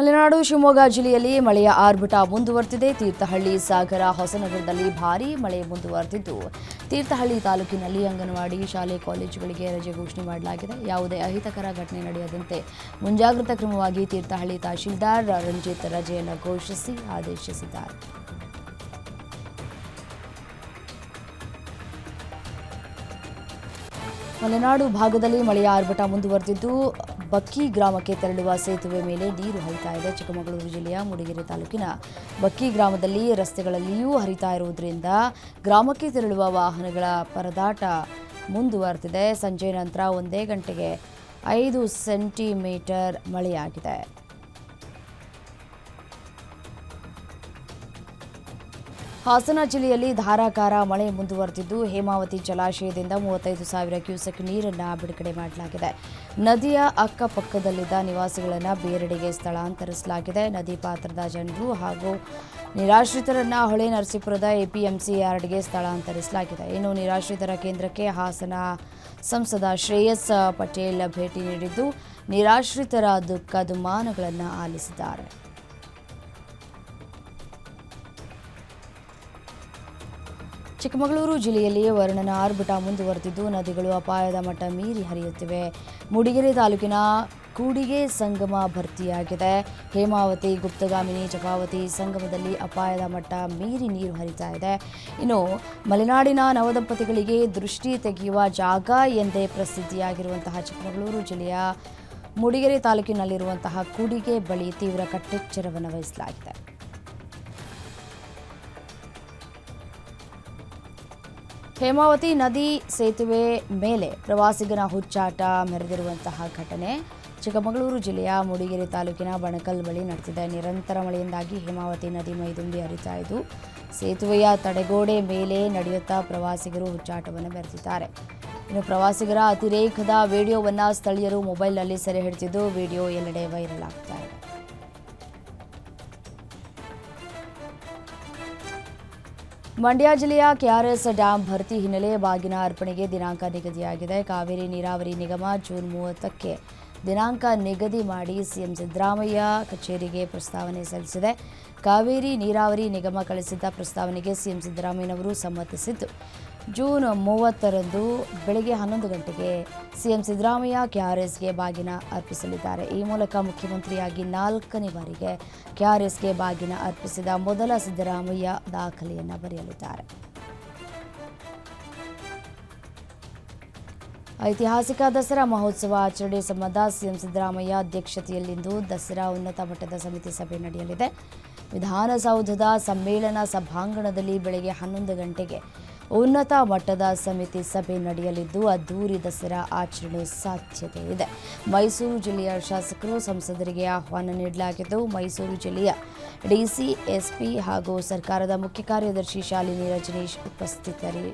ಮಲೆನಾಡು ಶಿವಮೊಗ್ಗ ಜಿಲ್ಲೆಯಲ್ಲಿ ಮಳೆಯ ಆರ್ಭಟ ಮುಂದುವರೆದಿದೆ. ತೀರ್ಥಹಳ್ಳಿ, ಸಾಗರ, ಹೊಸನಗರದಲ್ಲಿ ಭಾರೀ ಮಳೆ ಮುಂದುವರೆದಿದ್ದು, ತೀರ್ಥಹಳ್ಳಿ ತಾಲೂಕಿನಲ್ಲಿ ಅಂಗನವಾಡಿ, ಶಾಲೆ, ಕಾಲೇಜುಗಳಿಗೆ ರಜೆ ಘೋಷಣೆ ಮಾಡಲಾಗಿದೆ. ಯಾವುದೇ ಅಹಿತಕರ ಘಟನೆ ನಡೆಯದಂತೆ ಮುಂಜಾಗ್ರತಾ ಕ್ರಮವಾಗಿ ತೀರ್ಥಹಳ್ಳಿ ತಹಶೀಲ್ದಾರ್ ರಂಜಿತ್ ರಜೆಯನ್ನು ಘೋಷಿಸಿ ಆದೇಶಿಸಿದ್ದಾರೆ. ಮಲೆನಾಡು ಭಾಗದಲ್ಲಿ ಮಳೆಯ ಆರ್ಭಟ ಮುಂದುವರೆದಿದ್ದು ಬಕ್ಕಿ ಗ್ರಾಮಕ್ಕೆ ತೆರಳುವ ಸೇತುವೆ ಮೇಲೆ ನೀರು ಹರಿತಾ ಇದೆ. ಚಿಕ್ಕಮಗಳೂರು ಜಿಲ್ಲೆಯ ಮೂಡಿಗೆರೆ ತಾಲೂಕಿನ ಬಕ್ಕಿ ಗ್ರಾಮದಲ್ಲಿ ರಸ್ತೆಗಳಲ್ಲಿಯೂ ಹರಿತಾ ಇರುವುದರಿಂದ ಗ್ರಾಮಕ್ಕೆ ತೆರಳುವ ವಾಹನಗಳ ಪರದಾಟ ಮುಂದುವರೆದಿದೆ. ಸಂಜೆ ನಂತರ ಒಂದೇ ಗಂಟೆಗೆ ಐದು ಸೆಂಟಿಮೀಟರ್ ಮಳೆಯಾಗಿದೆ. ಹಾಸನ ಜಿಲ್ಲೆಯಲ್ಲಿ ಧಾರಾಕಾರ ಮಳೆ ಮುಂದುವರೆದಿದ್ದು, ಹೇಮಾವತಿ ಜಲಾಶಯದಿಂದ ಮೂವತ್ತೈದು ಸಾವಿರ ಕ್ಯೂಸೆಕ್ ನೀರನ್ನು ಬಿಡುಗಡೆ ಮಾಡಲಾಗಿದೆ. ನದಿಯ ಅಕ್ಕಪಕ್ಕದಲ್ಲಿದ್ದ ನಿವಾಸಿಗಳನ್ನು ಬೇರೆಡೆಗೆ ಸ್ಥಳಾಂತರಿಸಲಾಗಿದೆ. ನದಿ ಪಾತ್ರದ ಜನರು ಹಾಗೂ ನಿರಾಶ್ರಿತರನ್ನು ಹೊಳೆ ನರಸೀಪುರದ ಎಪಿಎಂಸಿ ಯಾರ್ಡ್ಗೆ ಸ್ಥಳಾಂತರಿಸಲಾಗಿದೆ. ಇನ್ನು ನಿರಾಶ್ರಿತರ ಕೇಂದ್ರಕ್ಕೆ ಹಾಸನ ಸಂಸದ ಶ್ರೇಯಸ್ ಪಟೇಲ್ ಭೇಟಿ ನೀಡಿದ್ದು, ನಿರಾಶ್ರಿತರ ದುಃಖ ದುಮ್ಮಾನಗಳನ್ನು ಆಲಿಸಿದ್ದಾರೆ. ಚಿಕ್ಕಮಗಳೂರು ಜಿಲ್ಲೆಯಲ್ಲಿ ವರ್ಣನ ಆರ್ಭಟ ಮುಂದುವರೆದಿದ್ದು, ನದಿಗಳು ಅಪಾಯದ ಮಟ್ಟ ಮೀರಿ ಹರಿಯುತ್ತಿವೆ. ಮೂಡಿಗೆರೆ ತಾಲೂಕಿನ ಕೂಡಿಗೆ ಸಂಗಮ ಭರ್ತಿಯಾಗಿದೆ. ಹೇಮಾವತಿ, ಗುಪ್ತಗಾಮಿನಿ ಜಪಾವತಿ ಸಂಗಮದಲ್ಲಿ ಅಪಾಯದ ಮಟ್ಟ ಮೀರಿ ನೀರು ಹರಿತಾ ಇದೆ. ಇನ್ನು ಮಲೆನಾಡಿನ ನವದಂಪತಿಗಳಿಗೆ ದೃಷ್ಟಿ ತೆಗೆಯುವ ಜಾಗ ಎಂದೇ ಪ್ರಸಿದ್ಧಿಯಾಗಿರುವಂತಹ ಚಿಕ್ಕಮಗಳೂರು ಜಿಲ್ಲೆಯ ಮೂಡಿಗೆರೆ ತಾಲೂಕಿನಲ್ಲಿರುವಂತಹ ಕೂಡಿಗೆ ಬಳಿ ತೀವ್ರ ಕಟ್ಟೆಚ್ಚರವನ್ನು ವಹಿಸಲಾಗಿದೆ. ಹೇಮಾವತಿ ನದಿ ಸೇತುವೆ ಮೇಲೆ ಪ್ರವಾಸಿಗನ ಹುಚ್ಚಾಟ ಮೆರೆದಿರುವಂತಹ ಘಟನೆ. ಚಿಕ್ಕಮಗಳೂರು ಜಿಲ್ಲೆಯ ಮೂಡಿಗೆರೆ ತಾಲೂಕಿನ ಬಣಕಲ್ ಬಳಿ ನಡೆದಿದೆ. ನಿರಂತರ ಮಳೆಯಿಂದಾಗಿ ಹೇಮಾವತಿ ನದಿ ಮೈದುಂಬಿ ಹರಿತಾ ಇದ್ದು, ಸೇತುವೆಯ ತಡೆಗೋಡೆ ಮೇಲೆ ನಡೆಯುತ್ತಾ ಪ್ರವಾಸಿಗರು ಹುಚ್ಚಾಟವನ್ನು ಮೆರೆದಿದ್ದಾರೆ. ಇನ್ನು ಪ್ರವಾಸಿಗರ ಅತಿರೇಕದ ವಿಡಿಯೋವನ್ನು ಸ್ಥಳೀಯರು ಮೊಬೈಲ್ನಲ್ಲಿ ಸೆರೆ ಹಿಡಿದಿದ್ದು, ವಿಡಿಯೋ ಎಲ್ಲೆಡೆ ವೈರಲ್ ಆಗ್ತಾ ಇದೆ. ಮಂಡ್ಯ ಜಿಲ್ಲೆಯ ಕೆಆರ್ಎಸ್ ಡ್ಯಾಂ ಭರ್ತಿ ಹಿನ್ನೆಲೆ ಬಾಗಿನ ಅರ್ಪಣೆಗೆ ದಿನಾಂಕ ನಿಗದಿಯಾಗಿದೆ. ಕಾವೇರಿ ನೀರಾವರಿ ನಿಗಮ ಜೂನ್ ಮೂವತ್ತಕ್ಕೆ ದಿನಾಂಕ ನಿಗದಿ ಮಾಡಿ ಸಿಎಂ ಸಿದ್ದರಾಮಯ್ಯ ಕಚೇರಿಗೆ ಪ್ರಸ್ತಾವನೆ ಸಲ್ಲಿಸಿದೆ. ಕಾವೇರಿ ನೀರಾವರಿ ನಿಗಮ ಕಳಿಸಿದ್ದ ಪ್ರಸ್ತಾವನೆಗೆ ಸಿಎಂ ಸಿದ್ದರಾಮಯ್ಯನವರು ಸಮ್ಮತಿಸಿದ್ದು. ಜೂನ್ ಮೂವತ್ತರಂದು ಬೆಳಗ್ಗೆ ಹನ್ನೊಂದು ಗಂಟೆಗೆ ಸಿಎಂ ಸಿದ್ದರಾಮಯ್ಯ ಕೆಆರ್ಎಸ್ಗೆ ಬಾಗಿನ ಅರ್ಪಿಸಲಿದ್ದಾರೆ. ಈ ಮೂಲಕ ಮುಖ್ಯಮಂತ್ರಿಯಾಗಿ ನಾಲ್ಕನೇ ಬಾರಿಗೆ ಕೆಆರ್ಎಸ್ಗೆ ಬಾಗಿನ ಅರ್ಪಿಸಿದ ಮೊದಲ ಸಿದ್ದರಾಮಯ್ಯ ದಾಖಲೆಯನ್ನು ಬರೆಯಲಿದ್ದಾರೆ. ಐತಿಹಾಸಿಕ ದಸರಾ ಮಹೋತ್ಸವ ಆಚರಣೆ ಸಂಬಂಧ ಸಿಎಂ ಸಿದ್ದರಾಮಯ್ಯ ಅಧ್ಯಕ್ಷತೆಯಲ್ಲಿಂದು ದಸರಾ ಉನ್ನತ ಮಟ್ಟದ ಸಮಿತಿ ಸಭೆ ನಡೆಯಲಿದೆ. ವಿಧಾನಸೌಧದ ಸಮ್ಮೇಳನ ಸಭಾಂಗಣದಲ್ಲಿ ಬೆಳಗ್ಗೆ ಹನ್ನೊಂದು ಗಂಟೆಗೆ ಉನ್ನತ ಮಟ್ಟದ ಸಮಿತಿ ಸಭೆ ನಡೆಯಲಿದ್ದು ಅದ್ದೂರಿ ದಸರಾ ಆಚರಣೆ ಸಾಧ್ಯತೆ ಇದೆ. ಮೈಸೂರು ಜಿಲ್ಲೆಯ ಶಾಸಕರು ಸಂಸದರಿಗೆ ಆಹ್ವಾನ ನೀಡಲಾಗಿದ್ದು, ಮೈಸೂರು ಜಿಲ್ಲೆಯ ಡಿಸಿ, ಎಸ್ಪಿ ಹಾಗೂ ಸರ್ಕಾರದ ಮುಖ್ಯ ಕಾರ್ಯದರ್ಶಿ ಶಾಲಿನಿ ರಜನೀಶ್ ಉಪಸ್ಥಿತರಿ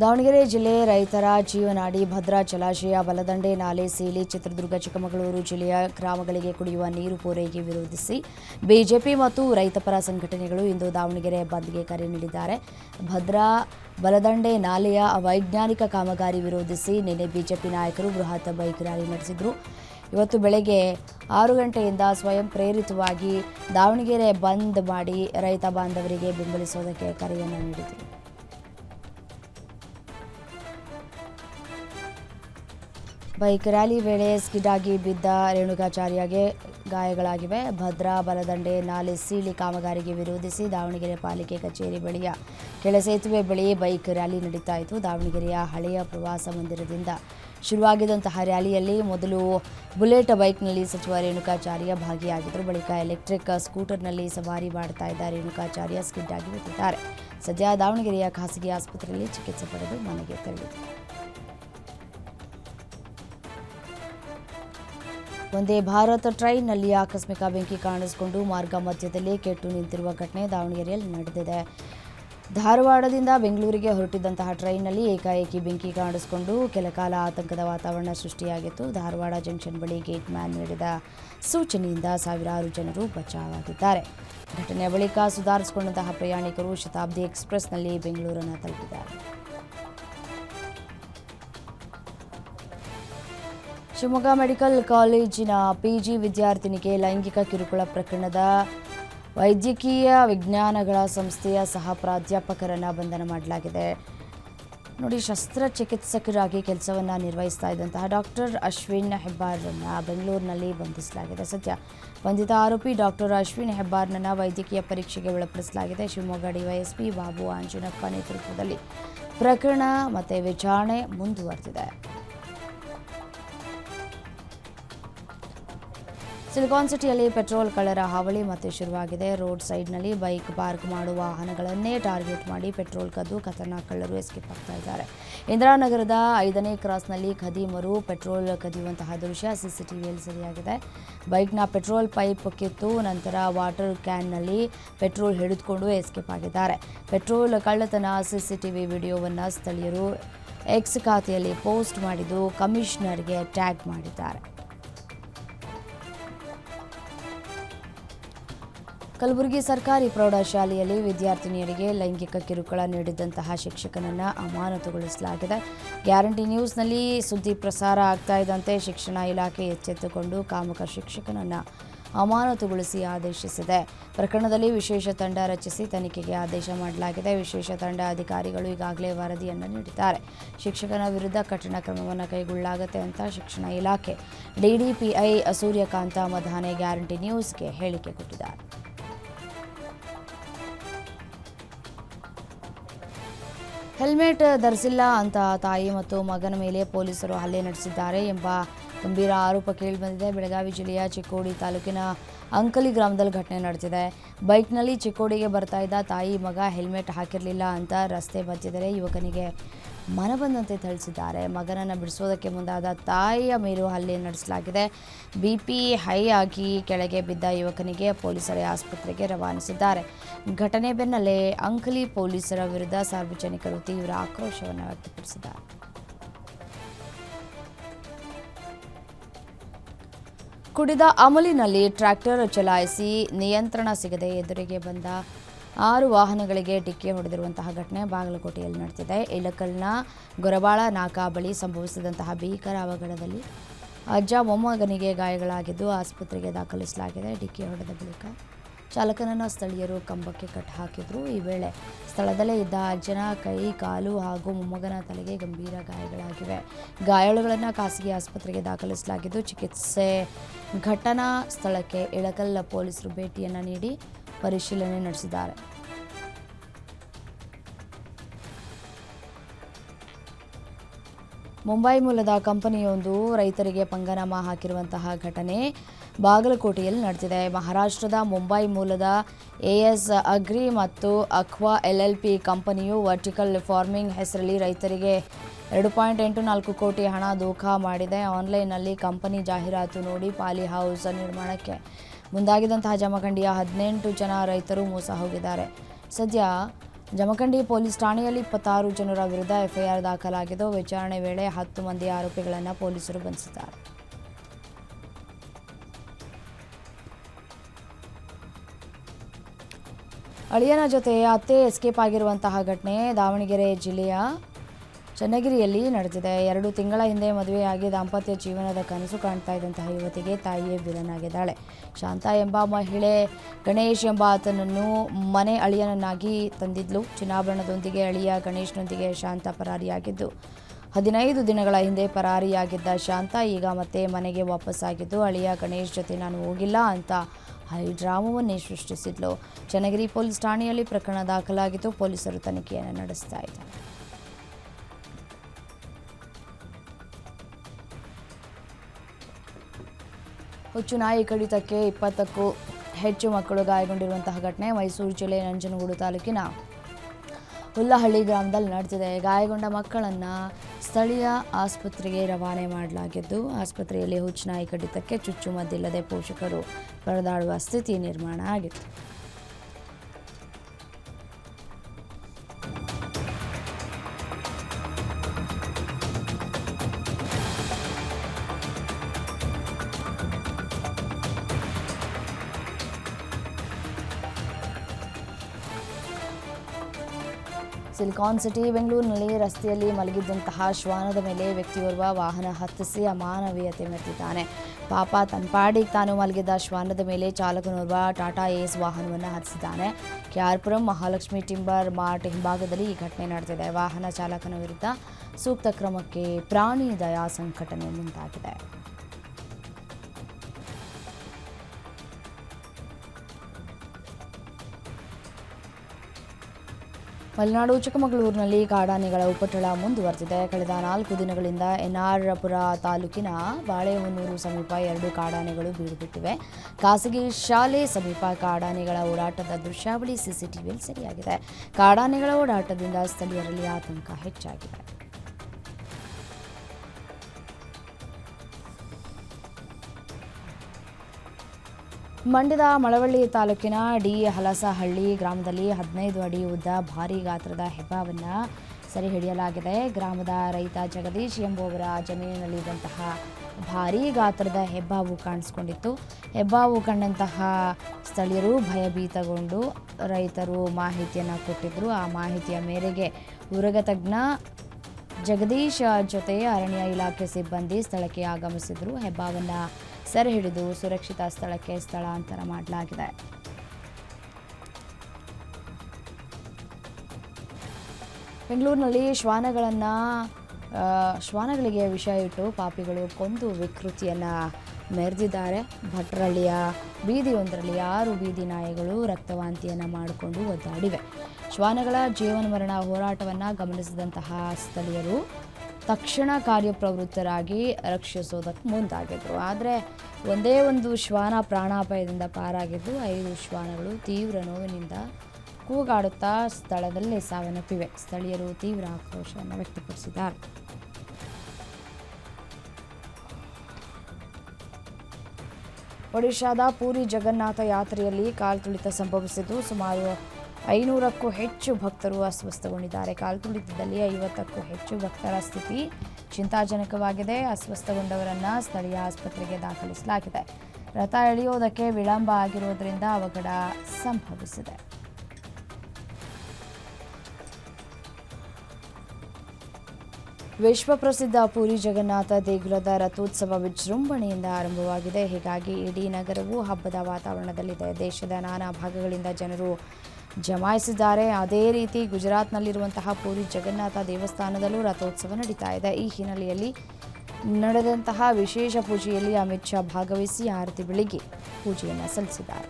ದಾವಣಗೆರೆ ಜಿಲ್ಲೆ ರೈತರ ಜೀವನಾಡಿ ಭದ್ರಾ ಜಲಾಶಯ ಬಲದಂಡೆ ನಾಲೆ ಸೇಲಿ ಚಿತ್ರದುರ್ಗ, ಚಿಕ್ಕಮಗಳೂರು ಜಿಲ್ಲೆಯ ಗ್ರಾಮಗಳಿಗೆ ಕುಡಿಯುವ ನೀರು ಪೂರೈಕೆ ವಿರೋಧಿಸಿ ಬಿಜೆಪಿ ಮತ್ತು ರೈತಪರ ಸಂಘಟನೆಗಳು ಇಂದು ದಾವಣಗೆರೆ ಬಂದ್ಗೆ ಕರೆ ನೀಡಿದ್ದಾರೆ. ಭದ್ರಾ ಬಲದಂಡೆ ನಾಲೆಯ ಅವೈಜ್ಞಾನಿಕ ಕಾಮಗಾರಿ ವಿರೋಧಿಸಿ ನಿನ್ನೆ ಬಿಜೆಪಿ ನಾಯಕರು ಬೃಹತ್ ಬೈಕ್ ರ್ಯಾಲಿ ನಡೆಸಿದರು. ಇವತ್ತು ಬೆಳಗ್ಗೆ ಆರು ಗಂಟೆಯಿಂದ ಸ್ವಯಂ ಪ್ರೇರಿತವಾಗಿ ದಾವಣಗೆರೆ ಬಂದ್ ಮಾಡಿ ರೈತ ಬಾಂಧವರಿಗೆ ಬೆಂಬಲಿಸೋದಕ್ಕೆ ಕರೆಯನ್ನು ನೀಡಿದರು. ಬೈಕ್ ರ್ಯಾಲಿ ವೇಳೆ ಸ್ಕಿಡಾಗಿ ಬಿದ್ದ ರೇಣುಕಾಚಾರ್ಯಗೆ ಗಾಯಗಳಾಗಿವೆ. ಭದ್ರಾ ಬಲದಂಡೆ ನಾಲೆ ಸೀಳಿ ಕಾಮಗಾರಿಗೆ ವಿರೋಧಿಸಿ ದಾವಣಗೆರೆ ಪಾಲಿಕೆ ಕಚೇರಿ ಬಳಿಯ ಕೆಳಸೇತುವೆ ಬಳಿ ಬೈಕ್ ರ್ಯಾಲಿ ನಡೀತಾ ಇತ್ತು. ದಾವಣಗೆರೆಯ ಹಳೆಯ ಪ್ರವಾಸ ಮಂದಿರದಿಂದ ಶುರುವಾಗಿದ್ದಂತಹ ರ್ಯಾಲಿಯಲ್ಲಿ ಮೊದಲು ಬುಲೆಟ್ ಬೈಕ್ನಲ್ಲಿ ಸಚಿವ ರೇಣುಕಾಚಾರ್ಯ ಭಾಗಿಯಾಗಿದ್ದರು. ಬಳಿಕ ಎಲೆಕ್ಟ್ರಿಕ್ ಸ್ಕೂಟರ್ನಲ್ಲಿ ಸವಾರಿ ಮಾಡ್ತಾ ಇದ್ದ ರೇಣುಕಾಚಾರ್ಯ ಸ್ಕಿಡ್ ಆಗಿ ಸದ್ಯ ದಾವಣಗೆರೆಯ ಖಾಸಗಿ ಆಸ್ಪತ್ರೆಯಲ್ಲಿ ಚಿಕಿತ್ಸೆ ಪಡೆದು ಮನೆಗೆ ತೆರಳಿದ್ದಾರೆ. ಒಂದೇ ಭಾರತ್ ಟ್ರೈನ್ನಲ್ಲಿ ಆಕಸ್ಮಿಕ ಬೆಂಕಿ ಕಾಣಿಸಿಕೊಂಡು ಮಾರ್ಗ ಮಧ್ಯದಲ್ಲಿ ಕೆಟ್ಟು ನಿಂತಿರುವ ಘಟನೆ ದಾವಣಗೆರೆಯಲ್ಲಿ ನಡೆದಿದೆ. ಧಾರವಾಡದಿಂದ ಬೆಂಗಳೂರಿಗೆ ಹೊರಟಿದ್ದಂತಹ ಟ್ರೈನ್ನಲ್ಲಿ ಏಕಾಏಕಿ ಬೆಂಕಿ ಕಾಣಿಸಿಕೊಂಡು ಕೆಲಕಾಲ ಆತಂಕದ ವಾತಾವರಣ ಸೃಷ್ಟಿಯಾಗಿತ್ತು. ಧಾರವಾಡ ಜಂಕ್ಷನ್ ಬಳಿ ಗೇಟ್ ಮ್ಯಾನ್ ನೀಡಿದ ಸೂಚನೆಯಿಂದ ಸಾವಿರಾರು ಜನರು ಬಚಾವಾಗಿದ್ದಾರೆ. ಘಟನೆಯ ಬಳಿಕ ಸುಧಾರಿಸಿಕೊಂಡಂತಹ ಪ್ರಯಾಣಿಕರು ಶತಾಬ್ದಿ ಎಕ್ಸ್ಪ್ರೆಸ್ನಲ್ಲಿ ಬೆಂಗಳೂರನ್ನು ತಲುಪಿದ್ದಾರೆ. ಶಿವಮೊಗ್ಗ ಮೆಡಿಕಲ್ ಕಾಲೇಜಿನ ಪಿಜಿ ವಿದ್ಯಾರ್ಥಿನಿಗೆ ಲೈಂಗಿಕ ಕಿರುಕುಳ ಪ್ರಕರಣದ ವೈದ್ಯಕೀಯ ವಿಜ್ಞಾನಗಳ ಸಂಸ್ಥೆಯ ಸಹ ಪ್ರಾಧ್ಯಾಪಕರನ್ನು ಬಂಧನ ಮಾಡಲಾಗಿದೆ. ನೋಡಿ, ಶಸ್ತ್ರಚಿಕಿತ್ಸಕರಾಗಿ ಕೆಲಸವನ್ನು ನಿರ್ವಹಿಸ್ತಾ ಇದ್ದಂತಹ ಡಾಕ್ಟರ್ ಅಶ್ವಿನ್ ಹೆಬ್ಬಾರ್ನನ್ನು ಬೆಂಗಳೂರಿನಲ್ಲಿ ಬಂಧಿಸಲಾಗಿದೆ. ಸದ್ಯ ಬಂಧಿತ ಆರೋಪಿ ಡಾಕ್ಟರ್ ಅಶ್ವಿನ್ ಹೆಬ್ಬಾರ್ನನ್ನು ವೈದ್ಯಕೀಯ ಪರೀಕ್ಷೆಗೆ ಒಳಪಡಿಸಲಾಗಿದೆ. ಶಿವಮೊಗ್ಗ ಡಿವೈಎಸ್ಪಿ ಬಾಬು ಆಂಜನಪ್ಪ ನೇತೃತ್ವದಲ್ಲಿ ಪ್ರಕರಣ ಮತ್ತು ವಿಚಾರಣೆ ಮುಂದುವರೆದಿದೆ. ಸಿಲಿಕಾನ್ ಸಿಟಿಯಲ್ಲಿ ಪೆಟ್ರೋಲ್ ಕಳ್ಳರ ಹಾವಳಿ ಮತ್ತೆ ಶುರುವಾಗಿದೆ. ರೋಡ್ ಸೈಡ್ನಲ್ಲಿ ಬೈಕ್ ಪಾರ್ಕ್ ಮಾಡುವ ವಾಹನಗಳನ್ನೇ ಟಾರ್ಗೆಟ್ ಮಾಡಿ ಪೆಟ್ರೋಲ್ ಕದ್ದು ಖತರ್ನಾಕ್ ಕಳ್ಳರು ಎಸ್ಕೇಪ್ ಆಗ್ತಾ ಇದ್ದಾರೆ. ಇಂದಿರಾನಗರದ ಐದನೇ ಕ್ರಾಸ್ನಲ್ಲಿ ಖದೀಮರು ಪೆಟ್ರೋಲ್ ಕದಿಯುವಂತಹ ದೃಶ್ಯ ಸಿಸಿಟಿವಿಯಲ್ಲಿ ಸೆರೆಯಾಗಿದೆ. ಬೈಕ್ನ ಪೆಟ್ರೋಲ್ ಪೈಪ್ ಕಿತ್ತು ನಂತರ ವಾಟರ್ ಕ್ಯಾನ್ನಲ್ಲಿ ಪೆಟ್ರೋಲ್ ಹಿಡಿದುಕೊಂಡು ಎಸ್ಕೇಪ್ ಆಗಿದ್ದಾರೆ. ಪೆಟ್ರೋಲ್ ಕಳ್ಳತನ ಸಿಸಿಟಿವಿ ವಿಡಿಯೋವನ್ನು ಸ್ಥಳೀಯರು ಎಕ್ಸ್ ಖಾತೆಯಲ್ಲಿ ಪೋಸ್ಟ್ ಮಾಡಿದ್ದು ಕಮಿಷನರ್ಗೆ ಟ್ಯಾಗ್ ಮಾಡಿದ್ದಾರೆ. ಕಲಬುರಗಿ ಸರ್ಕಾರಿ ಪ್ರೌಢಶಾಲೆಯಲ್ಲಿ ವಿದ್ಯಾರ್ಥಿನಿಯರಿಗೆ ಲೈಂಗಿಕ ಕಿರುಕುಳ ನೀಡಿದಂತಹ ಶಿಕ್ಷಕನನ್ನು ಅಮಾನತುಗೊಳಿಸಲಾಗಿದೆ. ಗ್ಯಾರಂಟಿ ನ್ಯೂಸ್ನಲ್ಲಿ ಸುದ್ದಿ ಪ್ರಸಾರ ಆಗ್ತಾ ಇದ್ದಂತೆ ಶಿಕ್ಷಣ ಇಲಾಖೆ ಎಚ್ಚೆತ್ತುಕೊಂಡು ಕಾಮಕ ಶಿಕ್ಷಕನನ್ನು ಅಮಾನತುಗೊಳಿಸಿ ಆದೇಶಿಸಿದೆ. ಪ್ರಕರಣದಲ್ಲಿ ವಿಶೇಷ ತಂಡ ರಚಿಸಿ ತನಿಖೆಗೆ ಆದೇಶ ಮಾಡಲಾಗಿದೆ. ವಿಶೇಷ ತಂಡ ಅಧಿಕಾರಿಗಳು ಈಗಾಗಲೇ ವರದಿಯನ್ನು ನೀಡಿದ್ದಾರೆ. ಶಿಕ್ಷಕನ ವಿರುದ್ಧ ಕಠಿಣ ಕ್ರಮವನ್ನು ಕೈಗೊಳ್ಳಲಾಗುತ್ತೆ ಅಂತ ಶಿಕ್ಷಣ ಇಲಾಖೆ. ಡಿಡಿಪಿಐ ಸೂರ್ಯಕಾಂತ ಮಧಾನೆ ಗ್ಯಾರಂಟಿ ನ್ಯೂಸ್ಗೆ ಹೇಳಿಕೆ ಕೊಟ್ಟಿದ್ದಾರೆ. ಹೆಲ್ಮೆಟ್ ಧರಿಸಿಲ್ಲ ಅಂತ ತಾಯಿ ಮತ್ತು ಮಗನ ಮೇಲೆ ಪೊಲೀಸರು ಹಲ್ಲೆ ನಡೆಸಿದ್ದಾರೆ ಎಂಬ ಗಂಭೀರ ಆರೋಪ ಕೇಳಿಬಂದಿದೆ ಬೆಳಗಾವಿ ಜಿಲ್ಲೆಯ ಚಿಕ್ಕೋಡಿ ತಾಲೂಕಿನ ಅಂಕಲಿ ಗ್ರಾಮದಲ್ಲಿ ಘಟನೆ ನಡೆದಿದೆ. ಬೈಕ್ನಲ್ಲಿ ಚಿಕ್ಕೋಡಿಗೆ ಬರ್ತಾ ಇದ್ದ ತಾಯಿ ಮಗ ಹೆಲ್ಮೆಟ್ ಹಾಕಿರಲಿಲ್ಲ ಅಂತ ರಸ್ತೆ ಮಧ್ಯದಲ್ಲೇ ಯುವಕನಿಗೆ ಮನಬಂದಂತೆ ಥಳಿಸಿದ್ದಾರೆ. ಮಗನನ್ನು ಬಿಡಿಸೋದಕ್ಕೆ ಮುಂದಾದ ತಾಯಿಯ ಮೇಲೂ ಹಲ್ಲೆ ನಡೆಸಲಾಗಿದೆ. ಬಿ ಪಿ ಹೈ ಆಗಿ ಕೆಳಗೆ ಬಿದ್ದ ಯುವಕನಿಗೆ ಪೊಲೀಸರೇ ಆಸ್ಪತ್ರೆಗೆ ರವಾನಿಸಿದ್ದಾರೆ. ಘಟನೆ ಬೆನ್ನಲ್ಲೇ ಅಂಕಲಿ ಪೊಲೀಸರ ವಿರುದ್ಧ ಸಾರ್ವಜನಿಕರು ತೀವ್ರ ಆಕ್ರೋಶವನ್ನು ವ್ಯಕ್ತಪಡಿಸಿದ್ದಾರೆ. ಕುಡಿದ ಅಮಲಿನಲ್ಲಿ ಟ್ರ್ಯಾಕ್ಟರ್ ಚಲಾಯಿಸಿ ನಿಯಂತ್ರಣ ಸಿಗದೆ ಎದುರಿಗೆ ಬಂದ ಆರು ವಾಹನಗಳಿಗೆ ಡಿಕ್ಕಿ ಹೊಡೆದಿರುವಂತಹ ಘಟನೆ ಬಾಗಲಕೋಟೆಯಲ್ಲಿ ನಡೆದಿದೆ. ಇಳಕಲ್ನ ಗೊರಬಾಳ ನಾಕಾ ಬಳಿ ಸಂಭವಿಸಿದಂತಹ ಭೀಕರ ಅವಘಡದಲ್ಲಿ ಅಜ್ಜ ಮೊಮ್ಮಗನಿಗೆ ಗಾಯಗಳಾಗಿದ್ದು ಆಸ್ಪತ್ರೆಗೆ ದಾಖಲಿಸಲಾಗಿದೆ. ಡಿಕ್ಕಿ ಹೊಡೆದ ಬಳಿಕ ಚಾಲಕನನ್ನು ಸ್ಥಳೀಯರು ಕಂಬಕ್ಕೆ ಕಟ್ ಹಾಕಿದ್ರು. ಈ ವೇಳೆ ಸ್ಥಳದಲ್ಲೇ ಇದ್ದ ಅಜ್ಜನ ಕೈ, ಕಾಲು ಹಾಗೂ ಮೊಮ್ಮಗನ ತಲೆಗೆ ಗಂಭೀರ ಗಾಯಗಳಾಗಿವೆ. ಗಾಯಾಳುಗಳನ್ನು ಖಾಸಗಿ ಆಸ್ಪತ್ರೆಗೆ ದಾಖಲಿಸಲಾಗಿದ್ದು ಚಿಕಿತ್ಸೆ ಘಟನಾ ಸ್ಥಳಕ್ಕೆ ಇಳಕಲ್ ಪೊಲೀಸರು ಭೇಟಿಯನ್ನು ನೀಡಿ ಪರಿಶೀಲನೆ ನಡೆಸಿದ್ದಾರೆ. ಮುಂಬೈ ಮೂಲದ ಕಂಪನಿಯೊಂದು ರೈತರಿಗೆ ಪಂಗನಾಮ ಹಾಕಿರುವಂತಹ ಘಟನೆ ಬಾಗಲಕೋಟೆಯಲ್ಲಿ ನಡೆದಿದೆ. ಮಹಾರಾಷ್ಟ್ರದ ಮುಂಬೈ ಮೂಲದ ಎಎಸ್ ಅಗ್ರಿ ಮತ್ತು ಅಕ್ವಾ ಎಲ್ಎಲ್ಪಿ ಕಂಪನಿಯು ವರ್ಟಿಕಲ್ ಫಾರ್ಮಿಂಗ್ ಹೆಸರಲ್ಲಿ ರೈತರಿಗೆ ಎರಡು ಪಾಯಿಂಟ್ ಎಂಟು ನಾಲ್ಕು ಕೋಟಿ ಹಣ ದೋಖಾ ಮಾಡಿದೆ. ಆನ್ಲೈನ್ನಲ್ಲಿ ಕಂಪನಿ ಜಾಹೀರಾತು ನೋಡಿ ಪಾಲಿ ಹೌಸ್ ನಿರ್ಮಾಣಕ್ಕೆ ಮುಂದಾಗಿದ್ದಂತಹ ಜಮಖಂಡಿಯ ಹದಿನೆಂಟು ಜನ ರೈತರು ಮೋಸ ಹೋಗಿದ್ದಾರೆ. ಸದ್ಯ ಜಮಖಂಡಿ ಪೊಲೀಸ್ ಠಾಣೆಯಲ್ಲಿ ಇಪ್ಪತ್ತಾರು ಜನರ ವಿರುದ್ಧ ಎಫ್ಐಆರ್ ದಾಖಲಾಗಿದ್ದು, ವಿಚಾರಣೆ ವೇಳೆ ಹತ್ತು ಮಂದಿ ಆರೋಪಿಗಳನ್ನು ಪೊಲೀಸರು ಬಂಧಿಸಿದ್ದಾರೆ. ಅಳಿಯನ ಜೊತೆ ಅತ್ತೆ ಎಸ್ಕೇಪ್ ಆಗಿರುವಂತಹ ಘಟನೆ ದಾವಣಗೆರೆ ಜಿಲ್ಲೆಯ ಚನ್ನಗಿರಿಯಲ್ಲಿ ನಡೆದಿದೆ. ಎರಡು ತಿಂಗಳ ಹಿಂದೆ ಮದುವೆಯಾಗಿ ದಾಂಪತ್ಯ ಜೀವನದ ಕನಸು ಕಾಣ್ತಾ ಇದ್ದಂತಹ ಯುವತಿಗೆ ತಾಯಿಯೇ ವಿಲನಾಗಿದ್ದಾಳೆ. ಶಾಂತಾ ಎಂಬ ಮಹಿಳೆ, ಗಣೇಶ್ ಎಂಬ ಆತನನ್ನು ಮನೆ ಅಳಿಯನನ್ನಾಗಿ ತಂದಿದ್ಲು. ಚಿನ್ನಾಭರಣದೊಂದಿಗೆ ಅಳಿಯ ಗಣೇಶ್ನೊಂದಿಗೆ ಶಾಂತ ಪರಾರಿಯಾಗಿದ್ದು, ಹದಿನೈದು ದಿನಗಳ ಹಿಂದೆ ಪರಾರಿಯಾಗಿದ್ದ ಶಾಂತ ಈಗ ಮತ್ತೆ ಮನೆಗೆ ವಾಪಸ್ಸಾಗಿದ್ದು, ಅಳಿಯ ಗಣೇಶ್ ಜೊತೆ ನಾನು ಹೋಗಿಲ್ಲ ಅಂತ ಹೈಡ್ರಾಮವನ್ನೇ ಸೃಷ್ಟಿಸಿದ್ಲು. ಚನ್ನಗಿರಿ ಪೊಲೀಸ್ ಠಾಣೆಯಲ್ಲಿ ಪ್ರಕರಣ ದಾಖಲಾಗಿದ್ದು, ಪೊಲೀಸರು ತನಿಖೆಯನ್ನು ನಡೆಸ್ತಾ ಇದ್ದಾರೆ. ಹುಚ್ಚು ನಾಯಿ ಕಡಿತಕ್ಕೆ ಇಪ್ಪತ್ತಕ್ಕೂ ಹೆಚ್ಚು ಮಕ್ಕಳು ಗಾಯಗೊಂಡಿರುವಂತಹ ಘಟನೆ ಮೈಸೂರು ಜಿಲ್ಲೆ ನಂಜನಗೂಡು ತಾಲೂಕಿನ ಹುಲ್ಲಹಳ್ಳಿ ಗ್ರಾಮದಲ್ಲಿ ನಡೆದಿದೆ. ಗಾಯಗೊಂಡ ಮಕ್ಕಳನ್ನು ಸ್ಥಳೀಯ ಆಸ್ಪತ್ರೆಗೆ ರವಾನೆ ಮಾಡಲಾಗಿದ್ದು, ಆಸ್ಪತ್ರೆಯಲ್ಲಿ ಹುಚ್ಚು ನಾಯಿ ಕಡಿತಕ್ಕೆ ಚುಚ್ಚುಮದ್ದಿಲ್ಲದೆ ಪೋಷಕರು ಪರದಾಡುವ ಸ್ಥಿತಿ ನಿರ್ಮಾಣ ಆಗಿತ್ತು. ಸಿಲಿಕಾನ್ ಸಿಟಿ ಬೆಂಗಳೂರಿನಲ್ಲಿ ರಸ್ತೆಯಲ್ಲಿ ಮಲಗಿದ್ದಂತಹ ಶ್ವಾನದ ಮೇಲೆ ವ್ಯಕ್ತಿಯೋರ್ವ ವಾಹನ ಹತ್ತಿಸಿ ಅಮಾನವೀಯತೆ ಮೆರೆದಿದ್ದಾನೆ ಪಾಪ ತನ್ನ ಪಾಡಿಗೆ ತಾನು ಮಲಗಿದ್ದ ಶ್ವಾನದ ಮೇಲೆ ಚಾಲಕನೋರ್ವ ಟಾಟಾ ಏಸ್ ವಾಹನವನ್ನು ಹತ್ತಿಸಿದ್ದಾನೆ. ಕೆಆರ್ಪುರಂ ಮಹಾಲಕ್ಷ್ಮಿ ಟಿಂಬರ್ ಮಾರ್ಟ್ ಹಿಂಭಾಗದಲ್ಲಿ ಈ ಘಟನೆ ನಡೆದಿದೆ. ವಾಹನ ಚಾಲಕನ ವಿರುದ್ಧ ಸೂಕ್ತ ಕ್ರಮಕ್ಕೆ ಪ್ರಾಣಿ ದಯಾ ಸಂಘಟನೆ ಮುಂದಾಗಿದೆ. ಮಲೆನಾಡು, ಚಿಕ್ಕಮಗಳೂರಿನಲ್ಲಿ ಕಾಡಾನೆಗಳ ಉಪಟಳ ಮುಂದುವರೆದಿದೆ. ಕಳೆದ ನಾಲ್ಕು ದಿನಗಳಿಂದ ಎನ್ಆರ್ಪುರ ತಾಲೂಕಿನ ಬಾಳೆಹೊನ್ನೂರು ಸಮೀಪ ಎರಡು ಕಾಡಾನೆಗಳು ಬೀಡುಬಿಟ್ಟಿವೆ. ಖಾಸಗಿ ಶಾಲೆ ಸಮೀಪ ಕಾಡಾನೆಗಳ ಓಡಾಟದ ದೃಶ್ಯಾವಳಿ ಸಿಸಿಟಿವಿಯಲ್ಲಿ ಸೆರೆಯಾಗಿದೆ. ಕಾಡಾನೆಗಳ ಓಡಾಟದಿಂದ ಸ್ಥಳೀಯರಲ್ಲಿ ಆತಂಕ ಹೆಚ್ಚಾಗಿದೆ. ಮಂಡ್ಯದ ಮಳವಳ್ಳಿ ತಾಲೂಕಿನ ಡಿ ಹಲಸಹಳ್ಳಿ ಗ್ರಾಮದಲ್ಲಿ ಹದಿನೈದು ಅಡಿ ಉದ್ದ ಭಾರಿ ಗಾತ್ರದ ಹೆಬ್ಬಾವನ್ನು ಸೆರೆ ಹಿಡಿಯಲಾಗಿದೆ. ಗ್ರಾಮದ ರೈತ ಜಗದೀಶ್ ಎಂಬುವವರ ಜಮೀನಿನಲ್ಲಿದ್ದಂತಹ ಭಾರೀ ಗಾತ್ರದ ಹೆಬ್ಬಾವು ಕಾಣಿಸ್ಕೊಂಡಿತ್ತು. ಹೆಬ್ಬಾವು ಕಂಡಂತಹ ಸ್ಥಳೀಯರು ಭಯಭೀತಗೊಂಡು ರೈತರು ಮಾಹಿತಿಯನ್ನು ಕೊಟ್ಟಿದ್ದರು ಆ ಮಾಹಿತಿಯ ಮೇರೆಗೆ ಉರಗ ತಜ್ಞ ಜಗದೀಶ್ ಜೊತೆ ಅರಣ್ಯ ಇಲಾಖೆ ಸಿಬ್ಬಂದಿ ಸ್ಥಳಕ್ಕೆ ಆಗಮಿಸಿದರು. ಹೆಬ್ಬಾವನ್ನ ಸೆರೆ ಹಿಡಿದು ಸುರಕ್ಷಿತ ಸ್ಥಳಕ್ಕೆ ಸ್ಥಳಾಂತರ ಮಾಡಲಾಗಿದೆ. ಬೆಂಗಳೂರಿನಲ್ಲಿ ಶ್ವಾನಗಳನ್ನು ಶ್ವಾನಗಳಿಗೆ ವಿಷ ಇಟ್ಟು ಪಾಪಿಗಳು ಕೊಂದು ವಿಕೃತಿಯನ್ನು ಮೆರೆದಿದ್ದಾರೆ. ಭಟ್ರಳ್ಳಿಯ ಬೀದಿಯೊಂದರಲ್ಲಿ ಆರು ಬೀದಿ ನಾಯಿಗಳು ರಕ್ತವಾಂತಿಯನ್ನು ಮಾಡಿಕೊಂಡು ಒದ್ದಾಡಿವೆ. ಶ್ವಾನಗಳ ಜೀವನ ಮರಣ ಹೋರಾಟವನ್ನು ಗಮನಿಸಿದಂತಹ ಸ್ಥಳೀಯರು ತಕ್ಷಣ ಕಾರ್ಯಪ್ರವೃತ್ತರಾಗಿ ರಕ್ಷಿಸೋದಕ್ಕೆ ಮುಂದಾಗಿದ್ದರು ಆದರೆ ಒಂದೇ ಒಂದು ಶ್ವಾನ ಪ್ರಾಣಾಪಾಯದಿಂದ ಪಾರಾಗಿದ್ದು ಐದು ಶ್ವಾನಗಳು ತೀವ್ರ ನೋವಿನಿಂದ ಕೂಗಾಡುತ್ತಾ ಸ್ಥಳದಲ್ಲೇ ಸಾವನ್ನಪ್ಪಿವೆ. ಸ್ಥಳೀಯರು ತೀವ್ರ ಆಕ್ರೋಶವನ್ನು ವ್ಯಕ್ತಪಡಿಸಿದ್ದಾರೆ. ಒಡಿಶಾದ ಪೂರಿ ಜಗನ್ನಾಥ ಯಾತ್ರೆಯಲ್ಲಿ ಕಾಲ್ತುಳಿತ ಸಂಭವಿಸಿದ್ದು ಸುಮಾರು ಐನೂರಕ್ಕೂ ಹೆಚ್ಚು ಭಕ್ತರು ಅಸ್ವಸ್ಥಗೊಂಡಿದ್ದಾರೆ. ಕಾಲ್ತುಳಿತದಲ್ಲಿ ಐವತ್ತಕ್ಕೂ ಹೆಚ್ಚು ಭಕ್ತರ ಸ್ಥಿತಿ ಚಿಂತಾಜನಕವಾಗಿದೆ. ಅಸ್ವಸ್ಥಗೊಂಡವರನ್ನ ಸ್ಥಳೀಯ ಆಸ್ಪತ್ರೆಗೆ ದಾಖಲಿಸಲಾಗಿದೆ. ರಥ ಎಳೆಯೋದಕ್ಕೆ ವಿಳಂಬ ಆಗಿರುವುದರಿಂದ ಅವಘಡ ಸಂಭವಿಸಿದೆ. ವಿಶ್ವಪ್ರಸಿದ್ಧ ಪುರಿ ಜಗನ್ನಾಥ ದೇಗುಲದ ರಥೋತ್ಸವ ವಿಜೃಂಭಣೆಯಿಂದ ಆರಂಭವಾಗಿದೆ. ಹೀಗಾಗಿ ಇಡೀ ನಗರವು ಹಬ್ಬದ ವಾತಾವರಣದಲ್ಲಿದೆ. ದೇಶದ ನಾನಾ ಭಾಗಗಳಿಂದ ಜನರು ಜಮಾಯಿಸಿದ್ದಾರೆ. ಅದೇ ರೀತಿ ಗುಜರಾತ್ನಲ್ಲಿರುವಂತಹ ಪೂರಿ ಜಗನ್ನಾಥ ದೇವಸ್ಥಾನದಲ್ಲೂ ರಥೋತ್ಸವ ನಡೀತಾ ಇದೆ. ಈ ಹಿನ್ನೆಲೆಯಲ್ಲಿ ನಡೆದಂತಹ ವಿಶೇಷ ಪೂಜೆಯಲ್ಲಿ ಅಮಿತ್ ಶಾ ಭಾಗವಹಿಸಿ ಆರತಿ ಬೆಳಿಗ್ಗೆ ಪೂಜೆಯನ್ನು ಸಲ್ಲಿಸಿದ್ದಾರೆ.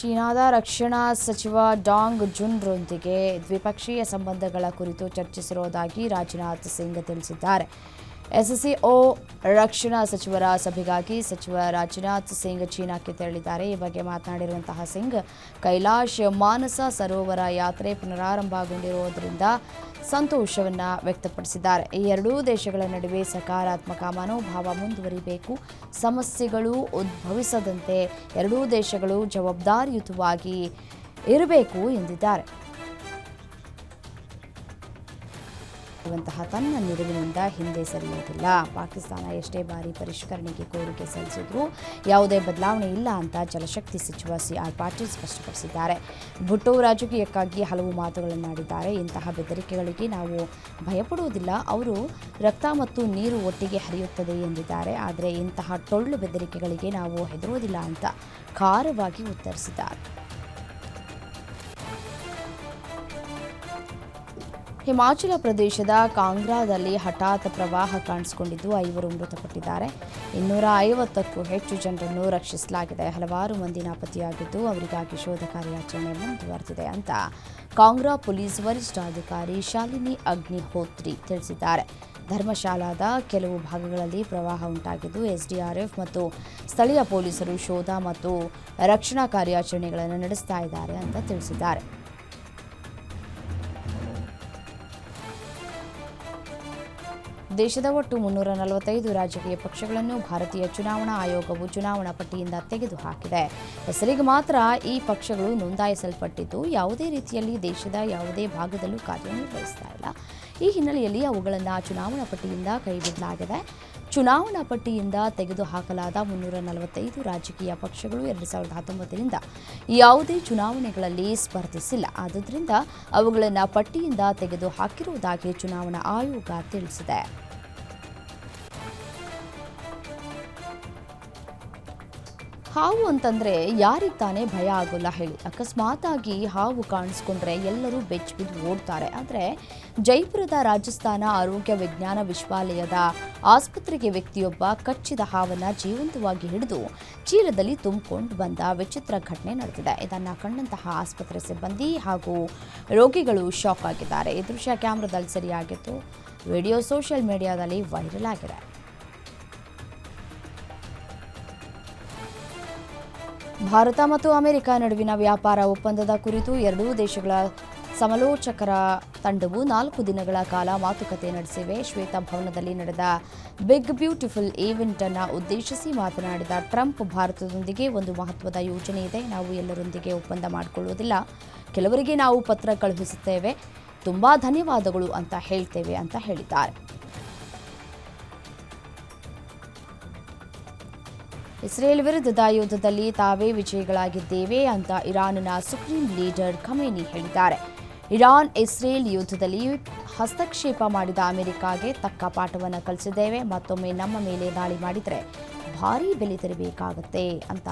ಚೀನಾದ ರಕ್ಷಣಾ ಸಚಿವ ಡಾಂಗ್ ಜುನ್ರೊಂದಿಗೆ ದ್ವಿಪಕ್ಷೀಯ ಸಂಬಂಧಗಳ ಕುರಿತು ಚರ್ಚಿಸಿರುವುದಾಗಿ ರಾಜನಾಥ್ ಸಿಂಗ್ ತಿಳಿಸಿದ್ದಾರೆ. ಎಸ್ಸಿಒ ರಕ್ಷಣಾ ಸಚಿವರ ಸಭೆಗಾಗಿ ಸಚಿವ ರಾಜನಾಥ್ ಸಿಂಗ್ ಚೀನಾಕ್ಕೆ ತೆರಳಿದ್ದಾರೆ. ಈ ಬಗ್ಗೆ ಮಾತನಾಡಿರುವಂತಹ ಸಿಂಗ್, ಕೈಲಾಶ್ ಮಾನಸ ಸರೋವರ ಯಾತ್ರೆ ಪುನರಾರಂಭಗೊಂಡಿರುವುದರಿಂದ ಸಂತೋಷವನ್ನು ವ್ಯಕ್ತಪಡಿಸಿದ್ದಾರೆ. ಈ ಎರಡೂ ದೇಶಗಳ ನಡುವೆ ಸಕಾರಾತ್ಮಕ ಮನೋಭಾವ ಮುಂದುವರಿಬೇಕು. ಸಮಸ್ಯೆಗಳು ಉದ್ಭವಿಸದಂತೆ ಎರಡೂ ದೇಶಗಳು ಜವಾಬ್ದಾರಿಯುತವಾಗಿ ಇರಬೇಕು ಎಂದಿದ್ದಾರೆ. ಇರುವಂತಹ ತನ್ನ ನಿಲುವಿನಿಂದ ಹಿಂದೆ ಸರಿಯುವುದಿಲ್ಲ. ಪಾಕಿಸ್ತಾನ ಎಷ್ಟೇ ಬಾರಿ ಪರಿಷ್ಕರಣೆಗೆ ಕೋರಿಕೆ ಸಲ್ಲಿಸಿದ್ರೂ ಯಾವುದೇ ಬದಲಾವಣೆ ಇಲ್ಲ ಅಂತ ಜಲಶಕ್ತಿ ಸಚಿವ ಸಿ ಆರ್ ಪಾಟೀಲ್ ಸ್ಪಷ್ಟಪಡಿಸಿದ್ದಾರೆ. ಭುಟ್ಟೋ ರಾಜಕೀಯಕ್ಕಾಗಿ ಹಲವು ಮಾತುಗಳನ್ನಾಡಿದ್ದಾರೆ. ಇಂತಹ ಬೆದರಿಕೆಗಳಿಗೆ ನಾವು ಭಯಪಡುವುದಿಲ್ಲ. ಅವರು ರಕ್ತ ಮತ್ತು ನೀರು ಒಟ್ಟಿಗೆ ಹರಿಯುತ್ತದೆ ಎಂದಿದ್ದಾರೆ. ಆದರೆ ಇಂತಹ ಟೊಳ್ಳು ಬೆದರಿಕೆಗಳಿಗೆ ನಾವು ಹೆದರುವುದಿಲ್ಲ ಅಂತ ಖಾರವಾಗಿ ಉತ್ತರಿಸಿದ್ದಾರೆ. ಹಿಮಾಚಲ ಪ್ರದೇಶದ ಕಾಂಗ್ರಾದಲ್ಲಿ ಹಠಾತ್ ಪ್ರವಾಹ ಕಾಣಿಸಿಕೊಂಡಿದ್ದು ಐವರು ಮೃತಪಟ್ಟಿದ್ದಾರೆ. ಇನ್ನೂರ ಐವತ್ತಕ್ಕೂ ಹೆಚ್ಚು ಜನರನ್ನು ರಕ್ಷಿಸಲಾಗಿದೆ. ಹಲವಾರು ಮಂದಿ ನಾಪತ್ತೆಯಾಗಿದ್ದು ಅವರಿಗಾಗಿ ಶೋಧ ಕಾರ್ಯಾಚರಣೆ ಮುಂದುವರೆದಿದೆ ಅಂತ ಕಾಂಗ್ರಾ ಪೊಲೀಸ್ ವರಿಷ್ಠಾಧಿಕಾರಿ ಶಾಲಿನಿ ಅಗ್ನಿಹೋತ್ರಿ ತಿಳಿಸಿದ್ದಾರೆ. ಧರ್ಮಶಾಲಾದ ಕೆಲವು ಭಾಗಗಳಲ್ಲಿ ಪ್ರವಾಹ ಉಂಟಾಗಿದ್ದು ಎಸ್ಡಿಆರ್ಎಫ್ ಮತ್ತು ಸ್ಥಳೀಯ ಪೊಲೀಸರು ಶೋಧ ಮತ್ತು ರಕ್ಷಣಾ ಕಾರ್ಯಾಚರಣೆಗಳನ್ನು ನಡೆಸ್ತಾ ಇದ್ದಾರೆ ಅಂತ ತಿಳಿಸಿದ್ದಾರೆ. ದೇಶದ ಒಟ್ಟು ಮುನ್ನೂರ ನಲವತ್ತೈದು ರಾಜಕೀಯ ಪಕ್ಷಗಳನ್ನು ಭಾರತೀಯ ಚುನಾವಣಾ ಆಯೋಗವು ಚುನಾವಣಾ ಪಟ್ಟಿಯಿಂದ ತೆಗೆದುಹಾಕಿದೆ. ಹೆಸರಿಗೆ ಮಾತ್ರ ಈ ಪಕ್ಷಗಳು ನೋಂದಾಯಿಸಲ್ಪಟ್ಟಿದ್ದು, ಯಾವುದೇ ರೀತಿಯಲ್ಲಿ ದೇಶದ ಯಾವುದೇ ಭಾಗದಲ್ಲೂ ಕಾರ್ಯನಿರ್ವಹಿಸ್ತಾ ಇಲ್ಲ. ಈ ಹಿನ್ನೆಲೆಯಲ್ಲಿ ಅವುಗಳನ್ನು ಚುನಾವಣಾ ಪಟ್ಟಿಯಿಂದ ಕೈಬಿಡಲಾಗಿದೆ. ಚುನಾವಣಾ ಪಟ್ಟಿಯಿಂದ ತೆಗೆದುಹಾಕಲಾದ ಮುನ್ನೂರ ನಲವತ್ತೈದು ರಾಜಕೀಯ ಪಕ್ಷಗಳು ಎರಡು ಸಾವಿರದ ಹತ್ತೊಂಬತ್ತರಿಂದ ಯಾವುದೇ ಚುನಾವಣೆಗಳಲ್ಲಿ ಸ್ಪರ್ಧಿಸಿಲ್ಲ. ಆದ್ದರಿಂದ ಅವುಗಳನ್ನು ಪಟ್ಟಿಯಿಂದ ತೆಗೆದು ಹಾಕಿರುವುದಾಗಿ ಚುನಾವಣಾ ಆಯೋಗ ತಿಳಿಸಿದೆ. ಹಾವು ಅಂತಂದ್ರೆ ಯಾರಿಗೆ ತಾನೇ ಭಯ ಆಗೋಲ್ಲ ಹೇಳಿ. ಅಕಸ್ಮಾತ್ ಆಗಿ ಹಾವು ಕಾಣಿಸ್ಕೊಂಡ್ರೆ ಎಲ್ಲರೂ ಬೆಚ್ಚ ಬಿದ್ದು ಓಡ್ತಾರೆ. ಆದರೆ ಜೈಪುರದ ರಾಜಸ್ಥಾನ ಆರೋಗ್ಯ ವಿಜ್ಞಾನ ವಿಶ್ವಾಲಯದ ಆಸ್ಪತ್ರೆಗೆ ವ್ಯಕ್ತಿಯೊಬ್ಬ ಕಚ್ಚಿದ ಹಾವನ್ನ ಜೀವಂತವಾಗಿ ಹಿಡಿದು ಚೀಲದಲ್ಲಿ ತುಂಬಿಕೊಂಡು ಬಂದ ವಿಚಿತ್ರ ಘಟನೆ ನಡೆದಿದೆ. ಇದನ್ನು ಕಂಡಂತಹ ಆಸ್ಪತ್ರೆ ಸಿಬ್ಬಂದಿ ಹಾಗೂ ರೋಗಿಗಳು ಶಾಕ್ ಆಗಿದ್ದಾರೆ. ಈ ದೃಶ್ಯ ಕ್ಯಾಮ್ರಾದಲ್ಲಿ ಸರಿಯಾಗಿತ್ತು. ವಿಡಿಯೋ ಸೋಷಿಯಲ್ ಮೀಡಿಯಾದಲ್ಲಿ ವೈರಲ್ ಆಗಿದೆ. ಭಾರತ ಮತ್ತು ಅಮೆರಿಕ ನಡುವಿನ ವ್ಯಾಪಾರ ಒಪ್ಪಂದದ ಕುರಿತು ಎರಡೂ ದೇಶಗಳ ಸಮಾಲೋಚಕರ ತಂಡವು ನಾಲ್ಕು ದಿನಗಳ ಕಾಲ ಮಾತುಕತೆ ನಡೆಸಿವೆ. ಶ್ವೇತಭವನದಲ್ಲಿ ನಡೆದ ಬಿಗ್ ಬ್ಯೂಟಿಫುಲ್ ಈವೆಂಟ್ ಅನ್ನು ಉದ್ದೇಶಿಸಿ ಮಾತನಾಡಿದ ಟ್ರಂಪ್, ಭಾರತದೊಂದಿಗೆ ಒಂದು ಮಹತ್ವದ ಯೋಜನೆ ಇದೆ. ನಾವು ಎಲ್ಲರೊಂದಿಗೆ ಒಪ್ಪಂದ ಮಾಡಿಕೊಳ್ಳುವುದಿಲ್ಲ. ಕೆಲವರಿಗೆ ನಾವು ಪತ್ರ ಕಳುಹಿಸುತ್ತೇವೆ. ತುಂಬಾ ಧನ್ಯವಾದಗಳು ಅಂತ ಹೇಳ್ತೇವೆ ಅಂತ ಹೇಳಿದ್ದಾರೆ. ಇಸ್ರೇಲ್ ವಿರುದ್ಧದ ಯುದ್ಧದಲ್ಲಿ ತಾವೇ ವಿಜಯಿಗಳಾಗಿದ್ದೇವೆ ಅಂತ ಇರಾನ್ನ ಸುಪ್ರೀಂ ಲೀಡರ್ ಖಮೇನಿ ಹೇಳಿದ್ದಾರೆ. ಇರಾನ್, ಇಸ್ರೇಲ್ ಯುದ್ಧದಲ್ಲಿ ಹಸ್ತಕ್ಷೇಪ ಮಾಡಿದ ಅಮೆರಿಕಾಗೆ ತಕ್ಕ ಪಾಠವನ್ನು ಕಲಿಸಿದ್ದೇವೆ. ಮತ್ತೊಮ್ಮೆ ನಮ್ಮ ಮೇಲೆ ದಾಳಿ ಮಾಡಿದರೆ ಭಾರೀ ಬೆಲೆ ತೆರಬೇಕಾಗುತ್ತೆ ಅಂತ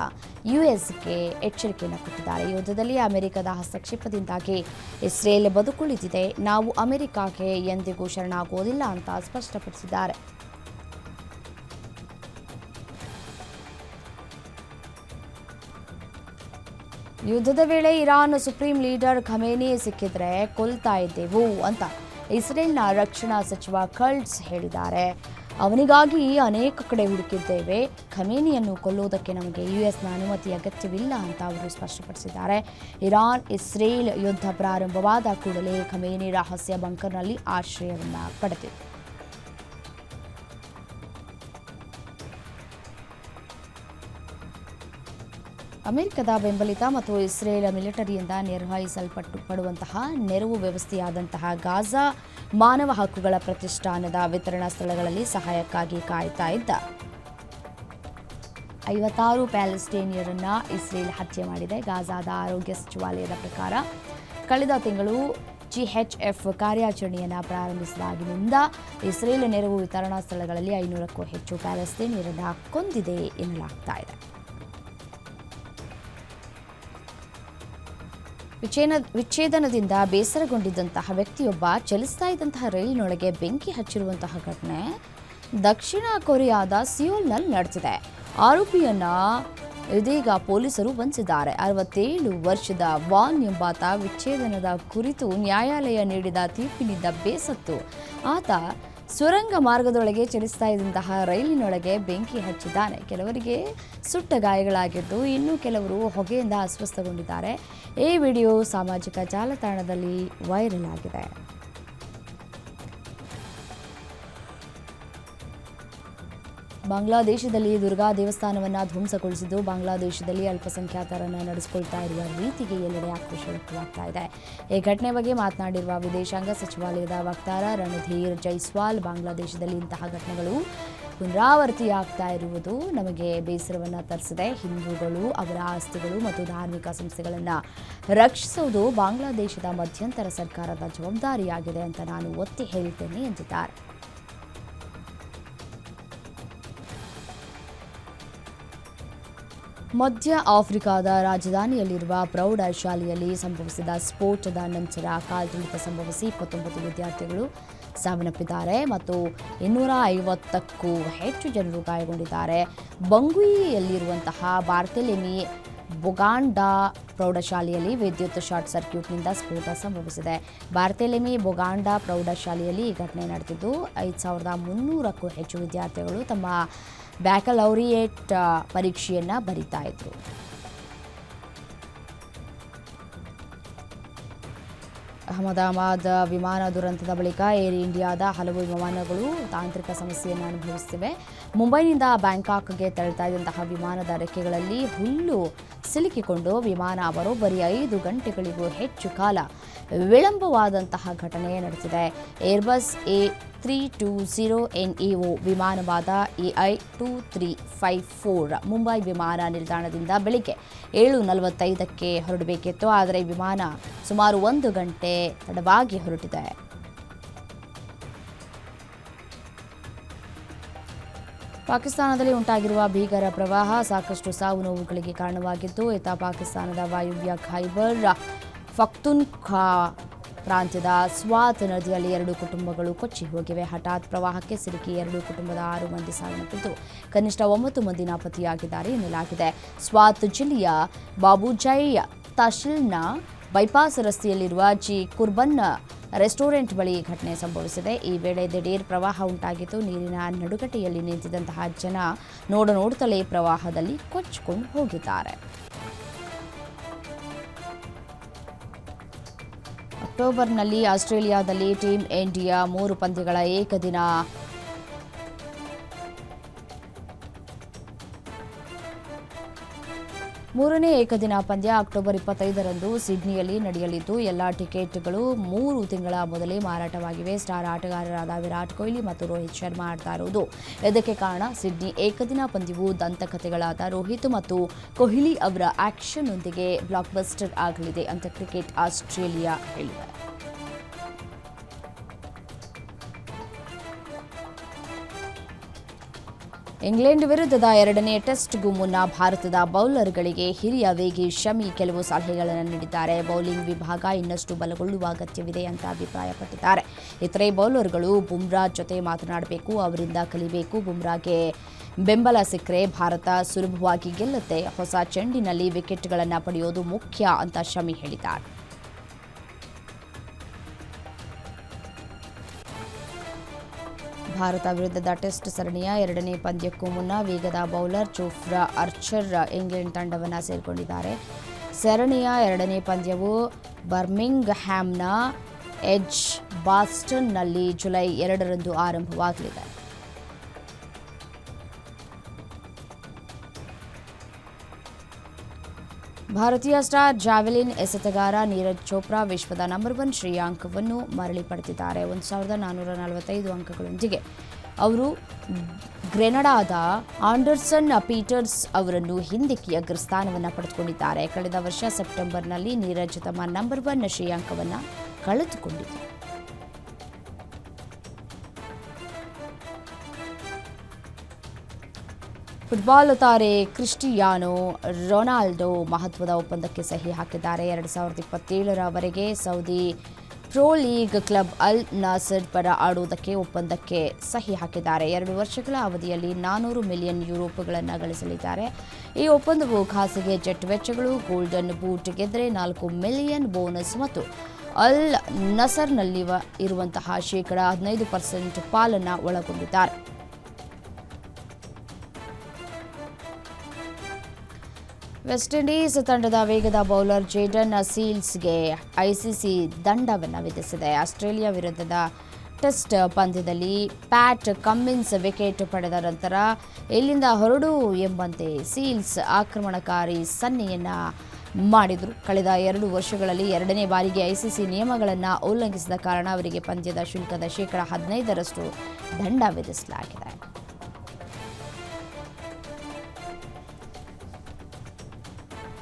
ಯುಎಸ್ಗೆ ಎಚ್ಚರಿಕೆಯನ್ನು ಕೊಟ್ಟಿದ್ದಾರೆ. ಯುದ್ಧದಲ್ಲಿ ಅಮೆರಿಕದ ಹಸ್ತಕ್ಷೇಪದಿಂದಾಗಿ ಇಸ್ರೇಲ್ ಬದುಕುಳಿದಿದೆ. ನಾವು ಅಮೆರಿಕಾಗೆ ಎಂದಿಗೂ ಶರಣಾಗುವುದಿಲ್ಲ ಅಂತ ಸ್ಪಷ್ಟಪಡಿಸಿದ್ದಾರೆ. ಯುದ್ಧದ ವೇಳೆ ಇರಾನ್ ಸುಪ್ರೀಂ ಲೀಡರ್ ಖಮೇನಿ ಸಿಕ್ಕಿದ್ರೆ ಕೊಲ್ತಾ ಇದ್ದೆವು ಅಂತ ಇಸ್ರೇಲ್ನ ರಕ್ಷಣಾ ಸಚಿವ ಕಲ್ಟ್ಸ್ ಹೇಳಿದ್ದಾರೆ. ಅವನಿಗಾಗಿ ಅನೇಕ ಕಡೆ ಹುಡುಕಿದ್ದೇವೆ. ಖಮೇನಿಯನ್ನು ಕೊಲ್ಲುವುದಕ್ಕೆ ನಮಗೆ ಯುಎಸ್ನ ಅನುಮತಿ ಅಗತ್ಯವಿಲ್ಲ ಅಂತ ಅವರು ಸ್ಪಷ್ಟಪಡಿಸಿದ್ದಾರೆ. ಇರಾನ್, ಇಸ್ರೇಲ್ ಯುದ್ಧ ಪ್ರಾರಂಭವಾದ ಕೂಡಲೇ ಖಮೇನಿ ರಹಸ್ಯ ಬಂಕರ್ನಲ್ಲಿ ಆಶ್ರಯವನ್ನು ಪಡೆದಿತ್ತು ಅಮೆರಿಕದ ಬೆಂಬಲಿತ ಮತ್ತು ಇಸ್ರೇಲ್ ಮಿಲಿಟರಿಯಿಂದ ನಿರ್ವಹಿಸಲ್ಪಟ್ಟು ಪಡುವಂತಹ ನೆರವು ವ್ಯವಸ್ಥೆಯಾದಂತಹ ಗಾಜಾ ಮಾನವ ಹಕ್ಕುಗಳ ಪ್ರತಿಷ್ಠಾನದ ವಿತರಣಾ ಸ್ಥಳಗಳಲ್ಲಿ ಸಹಾಯಕ್ಕಾಗಿ ಕಾಯ್ತಾ ಇದ್ದ. ಐವತ್ತಾರು ಪ್ಯಾಲೆಸ್ಟೇನಿಯರನ್ನ ಇಸ್ರೇಲ್ ಹತ್ಯೆ ಮಾಡಿದೆ. ಗಾಜಾದ ಆರೋಗ್ಯ ಸಚಿವಾಲಯದ ಪ್ರಕಾರ ಕಳೆದ ತಿಂಗಳು ಜಿಎಚ್ಎಫ್ ಕಾರ್ಯಾಚರಣೆಯನ್ನು ಪ್ರಾರಂಭಿಸಿದಾಗಿನಿಂದ ಇಸ್ರೇಲ್ ನೆರವು ವಿತರಣಾ ಸ್ಥಳಗಳಲ್ಲಿ ಐನೂರಕ್ಕೂ ಹೆಚ್ಚು ಪ್ಯಾಲೆಸ್ಟೇನಿಯರನ್ನ ಕೊಂದಿದೆ ಎನ್ನಲಾಗ್ತಾ ಇದೆ. ವಿಚ್ಛೇನ ವಿಚ್ಛೇದನದಿಂದ ಬೇಸರಗೊಂಡಿದ್ದಂತಹ ವ್ಯಕ್ತಿಯೊಬ್ಬ ಚಲಿಸ್ತಾ ಇದ್ದಂತಹ ರೈಲಿನೊಳಗೆ ಬೆಂಕಿ ಹಚ್ಚಿರುವಂತಹ ಘಟನೆ ದಕ್ಷಿಣ ಕೊರಿಯಾದ ಸಿಯೋಲ್ನಲ್ಲಿ ನಡೆದಿದೆ. ಆರೋಪಿಯನ್ನ ಇದೀಗ ಪೊಲೀಸರು ಬಂಧಿಸಿದ್ದಾರೆ. ಅರವತ್ತೇಳು ವರ್ಷದ ವಾನ್ ಎಂಬಾತ ವಿಚ್ಛೇದನದ ಕುರಿತು ನ್ಯಾಯಾಲಯ ನೀಡಿದ ತೀರ್ಪಿನಿಂದ ಬೇಸತ್ತು. ಆತ ಸುರಂಗ ಮಾರ್ಗದೊಳಗೆ ಚಲಿಸ್ತಾ ಇದ್ದಂತಹ ರೈಲಿನೊಳಗೆ ಬೆಂಕಿ ಹಚ್ಚಿದ್ದಾನೆ. ಕೆಲವರಿಗೆ ಸುಟ್ಟ ಗಾಯಗಳಾಗಿದ್ದು ಇನ್ನು ಕೆಲವರು ಹೊಗೆಯಿಂದ ಅಸ್ವಸ್ಥಗೊಂಡಿದ್ದಾರೆ. ಈ ವಿಡಿಯೋ ಸಾಮಾಜಿಕ ಜಾಲತಾಣದಲ್ಲಿ ವೈರಲ್ ಆಗಿದೆ. ಬಾಂಗ್ಲಾದೇಶದಲ್ಲಿ ದುರ್ಗಾ ದೇವಸ್ಥಾನವನ್ನು ಧ್ವಂಸಗೊಳಿಸಿದ್ದು ಬಾಂಗ್ಲಾದೇಶದಲ್ಲಿ ಅಲ್ಪಸಂಖ್ಯಾತರನ್ನು ನಡೆಸಿಕೊಳ್ತಾ ಇರುವ ರೀತಿಗೆ ಎಲ್ಲೆಡೆ ಆಕ್ರೋಶ ವ್ಯಕ್ತವಾಗ್ತಾ ಇದೆ. ಈ ಘಟನೆ ಬಗ್ಗೆ ಮಾತನಾಡಿರುವ ವಿದೇಶಾಂಗ ಸಚಿವಾಲಯದ ವಕ್ತಾರ ರಣಧೀರ್ ಜೈಸ್ವಾಲ್, ಬಾಂಗ್ಲಾದೇಶದಲ್ಲಿ ಇಂತಹ ಘಟನೆಗಳು ಪುನರಾವರ್ತಿಯಾಗ್ತಾ ಇರುವುದು ನಮಗೆ ಬೇಸರವನ್ನು ತರಿಸಿದೆ. ಹಿಂದೂಗಳು, ಅವರ ಆಸ್ತಿಗಳು ಮತ್ತು ಧಾರ್ಮಿಕ ಸಂಸ್ಥೆಗಳನ್ನು ರಕ್ಷಿಸುವುದು ಬಾಂಗ್ಲಾದೇಶದ ಮಧ್ಯಂತರ ಸರ್ಕಾರದ ಜವಾಬ್ದಾರಿಯಾಗಿದೆ ಅಂತ ನಾನು ಒತ್ತಿ ಹೇಳ್ತೇನೆ, ಎಂದಿದ್ದಾರೆ. ಮಧ್ಯ ಆಫ್ರಿಕಾದ ರಾಜಧಾನಿಯಲ್ಲಿರುವ ಪ್ರೌಢಶಾಲೆಯಲ್ಲಿ ಸಂಭವಿಸಿದ ಸ್ಫೋಟದ ನಂತರ ಕಾಲ್ತುಳಿತ ಸಂಭವಿಸಿ ಇಪ್ಪತ್ತೊಂಬತ್ತು ವಿದ್ಯಾರ್ಥಿಗಳು ಸಾವನ್ನಪ್ಪಿದ್ದಾರೆ ಮತ್ತು ಇನ್ನೂರ ಐವತ್ತಕ್ಕೂ ಹೆಚ್ಚು ಜನರು ಗಾಯಗೊಂಡಿದ್ದಾರೆ. ಬಂಗುಯಿಯಲ್ಲಿರುವಂತಹ ಬಾರ್ತೆಲೆಮಿ ಬೊಗಾಂಡಾ ಪ್ರೌಢಶಾಲೆಯಲ್ಲಿ ವಿದ್ಯುತ್ ಶಾರ್ಟ್ ಸರ್ಕ್ಯೂಟ್ನಿಂದ ಸ್ಫೋಟ ಸಂಭವಿಸಿದೆ. ಬಾರ್ತೆಲೆಮಿ ಬೊಗಾಂಡಾ ಪ್ರೌಢಶಾಲೆಯಲ್ಲಿ ಈ ಘಟನೆ ನಡೆದಿದ್ದು, ಐದು ಸಾವಿರದ ಮುನ್ನೂರಕ್ಕೂ ಹೆಚ್ಚು ವಿದ್ಯಾರ್ಥಿಗಳು ತಮ್ಮ ಬ್ಯಾಕಲೌರಿಯೇಟ್ ಪರೀಕ್ಷೆಯನ್ನು ಬರಿತಾ ಇದ್ರು. ಅಹಮದಾಬಾದ್ ವಿಮಾನ ದುರಂತದ ಬಳಿಕ ಏರ್ ಇಂಡಿಯಾದ ಹಲವು ವಿಮಾನಗಳು ತಾಂತ್ರಿಕ ಸಮಸ್ಯೆಯನ್ನು ಅನುಭವಿಸುತ್ತಿವೆ ಮುಂಬೈನಿಂದ ಬ್ಯಾಂಕಾಕ್ಗೆ ತೆರಳ್ತಾ ಇದ್ದಂತಹ ವಿಮಾನದ ರೆಕ್ಕೆಗಳಲ್ಲಿ ಹುಲ್ಲು ಸಿಲುಕಿಕೊಂಡು ವಿಮಾನ ಬರೋಬ್ಬರಿ ಐದು ಗಂಟೆಗಳಿಗೂ ಹೆಚ್ಚು ಕಾಲ ವಿಳಂಬವಾದಂತಹ ಘಟನೆ ನಡೆದಿದೆ. Airbus A three two zero NEO ವಿಮಾನವಾದ AI two three five four Mumbai ವಿಮಾನ ನಿಲ್ದಾಣದಿಂದ ಬೆಳಿಗ್ಗೆ ಏಳು ನಲವತ್ತೈದಕ್ಕೆ ಹೊರಡಬೇಕಿತ್ತು, ಆದರೆ ವಿಮಾನ ಸುಮಾರು ಒಂದು ಗಂಟೆ ತಡವಾಗಿ ಹೊರಟಿದೆ. ಪಾಕಿಸ್ತಾನದಲ್ಲಿ ಉಂಟಾಗಿರುವ ಭೀಕರ ಪ್ರವಾಹ ಸಾಕಷ್ಟು ಸಾವು ನೋವುಗಳಿಗೆ ಕಾರಣವಾಗಿದ್ದು, ಇತ್ತ ಪಾಕಿಸ್ತಾನದ ವಾಯುವ್ಯ ಖೈಬರ್ ಫಕ್ತುನ್ಖಾ ಪ್ರಾಂತ್ಯದ ಸ್ವಾತ್ ನದಿಯಲ್ಲಿ ಎರಡು ಕುಟುಂಬಗಳು ಕೊಚ್ಚಿ ಹೋಗಿವೆ. ಹಠಾತ್ ಪ್ರವಾಹಕ್ಕೆ ಸಿಲುಕಿ ಎರಡು ಕುಟುಂಬದ ಆರು ಮಂದಿ ಸಾವನ್ನಪ್ಪಿದ್ದು, ಕನಿಷ್ಠ ಒಂಬತ್ತು ಮಂದಿ ನಾಪತ್ತೆಯಾಗಿದ್ದಾರೆ ಎನ್ನಲಾಗಿದೆ. ಸ್ವಾತ್ ಜಿಲ್ಲೆಯ ಬಾಬುಜೈ ತಹಶೀಲ್ನ ಬೈಪಾಸ್ ರಸ್ತೆಯಲ್ಲಿರುವ ಜಿ ಕುರ್ಬನ್ ರೆಸ್ಟೋರೆಂಟ್ ಬಳಿ ಘಟನೆ ಸಂಭವಿಸಿದೆ. ಈ ವೇಳೆ ದಿಢೀರ್ ಪ್ರವಾಹ ಉಂಟಾಗಿದ್ದು, ನೀರಿನ ನಡುಗಟ್ಟೆಯಲ್ಲಿ ನಿಂತಿದ್ದಂತಹ ಜನ ನೋಡ ನೋಡುತ್ತಲೇ ಪ್ರವಾಹದಲ್ಲಿ ಕೊಚ್ಚಿಕೊಂಡು ಹೋಗಿದ್ದಾರೆ. ಅಕ್ಟೋಬರ್ನಲ್ಲಿ ಆಸ್ಟ್ರೇಲಿಯಾದಲ್ಲಿ ಟೀಂ ಇಂಡಿಯಾ ಮೂರು ಪಂದ್ಯಗಳ ಏಕದಿನ ಮೂರನೇ ಏಕದಿನ ಪಂದ್ಯ ಅಕ್ಟೋಬರ್ ಇಪ್ಪತ್ತೈದರಂದು ಸಿಡ್ನಿಯಲ್ಲಿ ನಡೆಯಲಿದ್ದು, ಎಲ್ಲಾ ಟಿಕೆಟ್ಗಳು ಮೂರು ತಿಂಗಳ ಮೊದಲೇ ಮಾರಾಟವಾಗಿವೆ. ಸ್ಟಾರ್ ಆಟಗಾರರಾದ ವಿರಾಟ್ ಕೊಹ್ಲಿ ಮತ್ತು ರೋಹಿತ್ ಶರ್ಮಾ ಆಡ್ತಾ ಇರುವುದು. ಇದಕ್ಕೆ ಕಾರಣ ಸಿಡ್ನಿ ಏಕದಿನ ಪಂದ್ಯವು ದಂತಕಥೆಗಳಾದ ರೋಹಿತ್ ಮತ್ತು ಕೊಹ್ಲಿ ಅವರ ಆಕ್ಷನ್ನೊಂದಿಗೆ ಬ್ಲಾಕ್ಬಸ್ಟರ್ ಆಗಲಿದೆ ಅಂತ ಕ್ರಿಕೆಟ್ ಆಸ್ಟ್ರೇಲಿಯಾ ಹೇಳಿದೆ. ಇಂಗ್ಲೆಂಡ್ ವಿರುದ್ಧದ ಎರಡನೇ ಟೆಸ್ಟ್ಗೂ ಮುನ್ನ ಭಾರತದ ಬೌಲರ್ಗಳಿಗೆ ಹಿರಿಯ ವೇಗಿ ಶಮಿ ಕೆಲವು ಸಲಹೆಗಳನ್ನು ನೀಡಿದ್ದಾರೆ. ಬೌಲಿಂಗ್ ವಿಭಾಗ ಇನ್ನಷ್ಟು ಬಲಗೊಳ್ಳುವ ಅಗತ್ಯವಿದೆ ಅಂತ ಅಭಿಪ್ರಾಯಪಟ್ಟಿದ್ದಾರೆ. ಇತರೆ ಬೌಲರ್ಗಳು ಬುಮ್ರಾ ಜೊತೆ ಮಾತನಾಡಬೇಕು, ಅವರಿಂದ ಕಲಿಬೇಕು. ಬುಮ್ರಾಗೆ ಬೆಂಬಲ ಸಿಕ್ಕರೆ ಭಾರತ ಸುಲಭವಾಗಿ ಗೆಲ್ಲುತ್ತೆ. ಹೊಸ ಚೆಂಡಿನಲ್ಲಿ ವಿಕೆಟ್ಗಳನ್ನು ಪಡೆಯೋದು ಮುಖ್ಯ ಅಂತ ಶಮಿ ಹೇಳಿದ್ದಾರೆ. ಭಾರತ ವಿರುದ್ಧದ ಟೆಸ್ಟ್ ಸರಣಿಯ ಎರಡನೇ ಪಂದ್ಯಕ್ಕೂ ಮುನ್ನ ವೇಗದ ಬೌಲರ್ ಜೋಫ್ರಾ ಅರ್ಚರ್ ಇಂಗ್ಲೆಂಡ್ ತಂಡವನ್ನು ಸೇರಿಕೊಂಡಿದ್ದಾರೆ. ಸರಣಿಯ ಎರಡನೇ ಪಂದ್ಯವು ಬರ್ಮಿಂಗ್ ಹ್ಯಾಮ್ನ ಎಜ್ ಬಾಸ್ಟನ್ನಲ್ಲಿ ಜುಲೈ ಎರಡರಂದು ಆರಂಭವಾಗಲಿದೆ. ಭಾರತೀಯ ಸ್ಟಾರ್ ಜಾವೆಲಿನ್ ಎಸೆತಗಾರ ನೀರಜ್ ಚೋಪ್ರಾ ವಿಶ್ವದ ನಂಬರ್ ಒನ್ ಶ್ರೇಯಾಂಕವನ್ನು ಮರಳಿ ಪಡೆದಿದ್ದಾರೆ. ಒಂದು ಸಾವಿರದ ನಾನ್ನೂರ ನಲವತ್ತೈದು ಅಂಕಗಳೊಂದಿಗೆ ಅವರು ಗ್ರೆನಡಾದ ಆಂಡರ್ಸನ್, ಪೀಟರ್ಸ್ ಅವರನ್ನು ಹಿಂದಿಕ್ಕಿ ಅಗ್ರಸ್ಥಾನವನ್ನು ಪಡೆದುಕೊಂಡಿದ್ದಾರೆ. ಕಳೆದ ವರ್ಷ ಸೆಪ್ಟೆಂಬರ್ನಲ್ಲಿ ನೀರಜ್ ತಮ್ಮ ನಂಬರ್ ಒನ್ ಶ್ರೇಯಾಂಕವನ್ನು ಕಳೆದುಕೊಂಡಿದ್ದರು. ಫುಟ್ಬಾಲ್ ತಾರೆ ಕ್ರಿಸ್ಟಿಯಾನೊ ರೊನಾಲ್ಡೊ ಮಹತ್ವದ ಒಪ್ಪಂದಕ್ಕೆ ಸಹಿ ಹಾಕಿದ್ದಾರೆ. ಎರಡು ಸಾವಿರದ ಇಪ್ಪತ್ತೇಳರವರೆಗೆ Saudi Pro League club Al Nassr ಪರ ಆಡುವುದಕ್ಕೆ ಒಪ್ಪಂದಕ್ಕೆ ಸಹಿ ಹಾಕಿದ್ದಾರೆ. ಎರಡು ವರ್ಷಗಳ ಅವಧಿಯಲ್ಲಿ ನಾನೂರು ಮಿಲಿಯನ್ ಯುರೋಪ್ಗಳನ್ನು ಗಳಿಸಲಿದ್ದಾರೆ. ಈ ಒಪ್ಪಂದವು ಖಾಸಗಿ ಜೆಟ್ ವೆಚ್ಚಗಳು, ಗೋಲ್ಡನ್ ಬೂಟ್ ಗೆದ್ದರೆ ನಾಲ್ಕು ಮಿಲಿಯನ್ ಬೋನಸ್ ಮತ್ತು ಅಲ್ ನಸರ್ನಲ್ಲಿ ಇರುವಂತಹ ಶೇಕಡಾ ಹದಿನೈದು ಪರ್ಸೆಂಟ್ ಪಾಲನ್ನು ಒಳಗೊಂಡಿದ್ದಾರೆ. ವೆಸ್ಟ್ ಇಂಡೀಸ್ ತಂಡದ ವೇಗದ ಬೌಲರ್ ಜೇಡನ್ ಸೀಲ್ಸ್ಗೆ ಐಸಿಸಿ ದಂಡವನ್ನು ವಿಧಿಸಿದೆ. ಆಸ್ಟ್ರೇಲಿಯಾ ವಿರುದ್ಧದ ಟೆಸ್ಟ್ ಪಂದ್ಯದಲ್ಲಿ ಪ್ಯಾಟ್ ಕಮ್ಮಿನ್ಸ್ ವಿಕೆಟ್ ಪಡೆದ ನಂತರ ಎಲ್ಲಿಂದ ಹೊರಡು ಎಂಬಂತೆ ಸೀಲ್ಸ್ ಆಕ್ರಮಣಕಾರಿ ಸನ್ನೆಯನ್ನು ಮಾಡಿದರು. ಕಳೆದ ಎರಡು ವರ್ಷಗಳಲ್ಲಿ ಎರಡನೇ ಬಾರಿಗೆ ಐಸಿಸಿ ನಿಯಮಗಳನ್ನು ಉಲ್ಲಂಘಿಸಿದ ಕಾರಣ ಅವರಿಗೆ ಪಂದ್ಯದ ಶುಲ್ಕದ ಶೇಕಡಾ ಹದಿನೈದರಷ್ಟು ದಂಡ ವಿಧಿಸಲಾಗಿದೆ.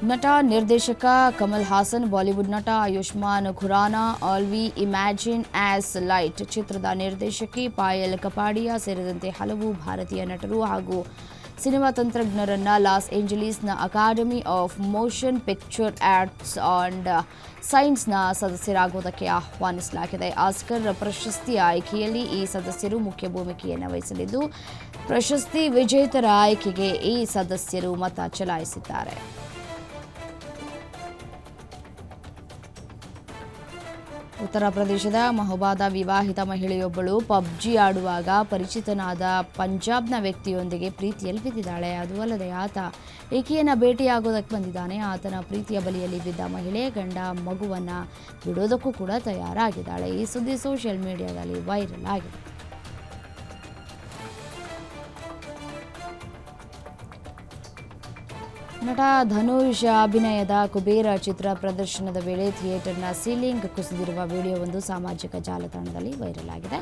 ನಟ, ನಿರ್ದೇಶಕ, ಕಮಲ್ ಹಾಸನ್, ಬಾಲಿವುಡ್ ನಟ Ayushmann Khurrana All We Imagine as Light ಚಿತ್ರದ ನಿರ್ದೇಶಕಿ ಪಾಯಲ್ ಕಪಾಡಿಯಾ ಸೇರಿದಂತೆ ಹಲವು ಭಾರತೀಯ ನಟರು ಹಾಗೂ ಸಿನಿಮಾ ತಂತ್ರಜ್ಞರನ್ನ Los ಏಂಜಲೀಸ್ನ Academy of Motion Picture Arts and ಸೈನ್ಸ್ನ ಸದಸ್ಯರಾಗುವುದಕ್ಕೆ ಆಹ್ವಾನಿಸಲಾಗಿದೆ. ಆಸ್ಕರ್ ಪ್ರಶಸ್ತಿ ಆಯ್ಕೆಯಲ್ಲಿ ಈ ಸದಸ್ಯರು ಮುಖ್ಯ ಭೂಮಿಕೆಯನ್ನು ವಹಿಸಲಿದ್ದು, ಪ್ರಶಸ್ತಿ ವಿಜೇತರ ಆಯ್ಕೆಗೆ ಈ ಸದಸ್ಯರು ಮತ ಚಲಾಯಿಸಿದ್ದಾರೆ. ಉತ್ತರ ಪ್ರದೇಶದ ಮಹೋಬಾದ ವಿವಾಹಿತ ಮಹಿಳೆಯೊಬ್ಬಳು ಪಬ್ಜಿ ಆಡುವಾಗ ಪರಿಚಿತನಾದ ಪಂಜಾಬ್ನ ವ್ಯಕ್ತಿಯೊಂದಿಗೆ ಪ್ರೀತಿಯಲ್ಲಿ ಬಿದ್ದಿದ್ದಾಳೆ ಅದು ಅಲ್ಲದೆ ಆತ ಈಕೆಯನ್ನು ಭೇಟಿಯಾಗೋದಕ್ಕೆ ಬಂದಿದ್ದಾನೆ. ಆತನ ಪ್ರೀತಿಯ ಬಲಿಯಲ್ಲಿ ಬಿದ್ದ ಮಹಿಳೆ ಗಂಡ ಮಗುವನ್ನ ಬಿಡೋದಕ್ಕೂ ಕೂಡ ತಯಾರಾಗಿದ್ದಾಳೆ. ಈ ಸುದ್ದಿ ಸೋಷಿಯಲ್ ಮೀಡಿಯಾದಲ್ಲಿ ವೈರಲ್ ಆಗಿದೆ. ನಟ ಧನುಷ್ ಅಭಿನಯದ ಕುಬೇರ ಚಿತ್ರ ಪ್ರದರ್ಶನದ ವೇಳೆ ಥಿಯೇಟರ್ನ ಸೀಲಿಂಗ್ ಕುಸಿದಿರುವ ವಿಡಿಯೋವೊಂದು ಸಾಮಾಜಿಕ ಜಾಲತಾಣದಲ್ಲಿ ವೈರಲ್ ಆಗಿದೆ.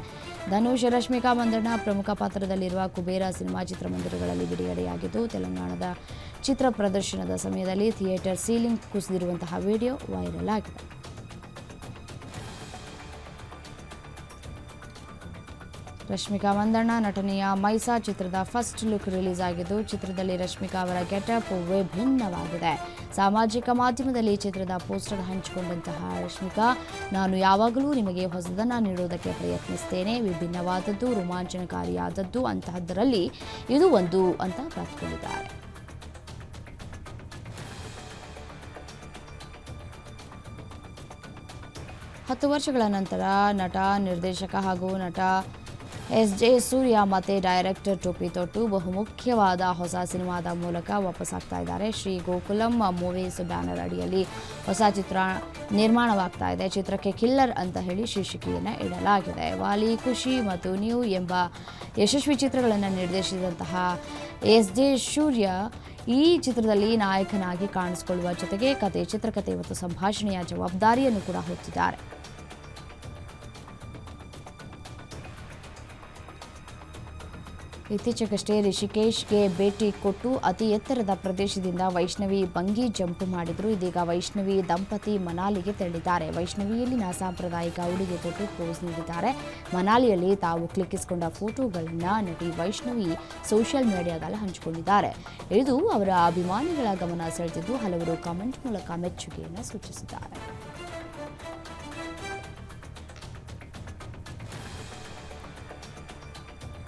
ಧನುಷ್, ರಶ್ಮಿಕಾ ಮಂದಣ್ಣ ಪ್ರಮುಖ ಪಾತ್ರದಲ್ಲಿರುವ ಕುಬೇರ ಸಿನಿಮಾ ಚಿತ್ರಮಂದಿರಗಳಲ್ಲಿ ಬಿಡುಗಡೆಯಾಗಿದ್ದು, ತೆಲಂಗಾಣದ ಚಿತ್ರ ಪ್ರದರ್ಶನದ ಸಮಯದಲ್ಲಿ ಥಿಯೇಟರ್ ಸೀಲಿಂಗ್ ಕುಸಿದಿರುವಂತಹ ವಿಡಿಯೋ ವೈರಲ್ ಆಗಿದೆ. ರಶ್ಮಿಕಾ ಮಂದಣ್ಣ ನಟನೆಯ ಮೈಸಾ ಚಿತ್ರದ ಫಸ್ಟ್ ಲುಕ್ ರಿಲೀಸ್ ಆಗಿದ್ದು, ಚಿತ್ರದಲ್ಲಿ ರಶ್ಮಿಕಾ ಅವರ ಗೆಟಪ್ ವಿಭಿನ್ನವಾಗಿದೆ. ಸಾಮಾಜಿಕ ಮಾಧ್ಯಮದಲ್ಲಿ ಚಿತ್ರದ ಪೋಸ್ಟರ್ ಹಂಚಿಕೊಂಡಂತಹ ರಶ್ಮಿಕಾ, ನಾನು ಯಾವಾಗಲೂ ನಿಮಗೆ ಹೊಸದನ್ನು ನೀಡುವುದಕ್ಕೆ ಪ್ರಯತ್ನಿಸ್ತೇನೆ. ವಿಭಿನ್ನವಾದದ್ದು, ರೋಮಾಂಚನಕಾರಿಯಾದದ್ದು, ಅಂತಹದ್ದರಲ್ಲಿ ಇದು ಒಂದು ಅಂತ ಬರೆದುಕೊಂಡಿದ್ದಾರೆ ಹತ್ತು ವರ್ಷಗಳ ನಂತರ ನಟ, ನಿರ್ದೇಶಕ ಹಾಗೂ ನಟ ಎಸ್ ಜೆ ಸೂರ್ಯ ಮತ್ತೆ ಡೈರೆಕ್ಟರ್ ಟೋಪಿ ತೊಟ್ಟು ಬಹುಮುಖ್ಯವಾದ ಹೊಸ ಸಿನಿಮಾದ ಮೂಲಕ ವಾಪಸ್ಸಾಗ್ತಾ ಇದ್ದಾರೆ. ಶ್ರೀ ಗೋಕುಲಂ ಮೂವೀಸ್ ಬ್ಯಾನರ್ ಅಡಿಯಲ್ಲಿ ಹೊಸ ಚಿತ್ರ ನಿರ್ಮಾಣವಾಗ್ತಾ ಇದೆ. ಚಿತ್ರಕ್ಕೆ ಕಿಲ್ಲರ್ ಅಂತ ಹೇಳಿ ಶೀರ್ಷಿಕೆಯನ್ನು ಇಡಲಾಗಿದೆ. ವಾಲಿ ಖುಷಿ ಮತ್ತು ನ್ಯೂ ಎಂಬ ಯಶಸ್ವಿ ಚಿತ್ರಗಳನ್ನು ನಿರ್ದೇಶಿಸಿದಂತಹ ಎಸ್ ಜೆ ಸೂರ್ಯ ಈ ಚಿತ್ರದಲ್ಲಿ ನಾಯಕನಾಗಿ ಕಾಣಿಸಿಕೊಳ್ಳುವ ಜೊತೆಗೆ ಕತೆ, ಚಿತ್ರಕತೆ ಮತ್ತು ಸಂಭಾಷಣೆಯ ಜವಾಬ್ದಾರಿಯನ್ನು ಕೂಡ ಹೊತ್ತಿದ್ದಾರೆ. ಇತ್ತೀಚೆಗಷ್ಟೇ ರಿಷಿಕೇಶ್ಗೆ ಭೇಟಿ ಕೊಟ್ಟು ಅತಿ ಎತ್ತರದ ಪ್ರದೇಶದಿಂದ ವೈಷ್ಣವಿ ಬಂಗಿ ಜಂಪ್ ಮಾಡಿದ್ರು. ಇದೀಗ ವೈಷ್ಣವಿ ದಂಪತಿ ಮನಾಲಿಗೆ ತೆರಳಿದ್ದಾರೆ. ವೈಷ್ಣವಿಯಲ್ಲಿನ ಸಾಂಪ್ರದಾಯಿಕ ಉಡುಗೆ ತೊಟ್ಟು ಪೋಸ್ ನೀಡಿದ್ದಾರೆ. ಮನಾಲಿಯಲ್ಲಿ ತಾವು ಕ್ಲಿಕ್ಕಿಸಿಕೊಂಡ ಫೋಟೋಗಳನ್ನು ನಟಿ ವೈಷ್ಣವಿ ಸೋಷಿಯಲ್ ಮೀಡಿಯಾದಲ್ಲಿ ಹಂಚಿಕೊಂಡಿದ್ದಾರೆ. ಇದು ಅವರ ಅಭಿಮಾನಿಗಳ ಗಮನ ಸೆಳೆದಿದ್ದು ಹಲವರು ಕಾಮೆಂಟ್ ಮೂಲಕ ಮೆಚ್ಚುಗೆಯನ್ನು ಸೂಚಿಸಿದ್ದಾರೆ.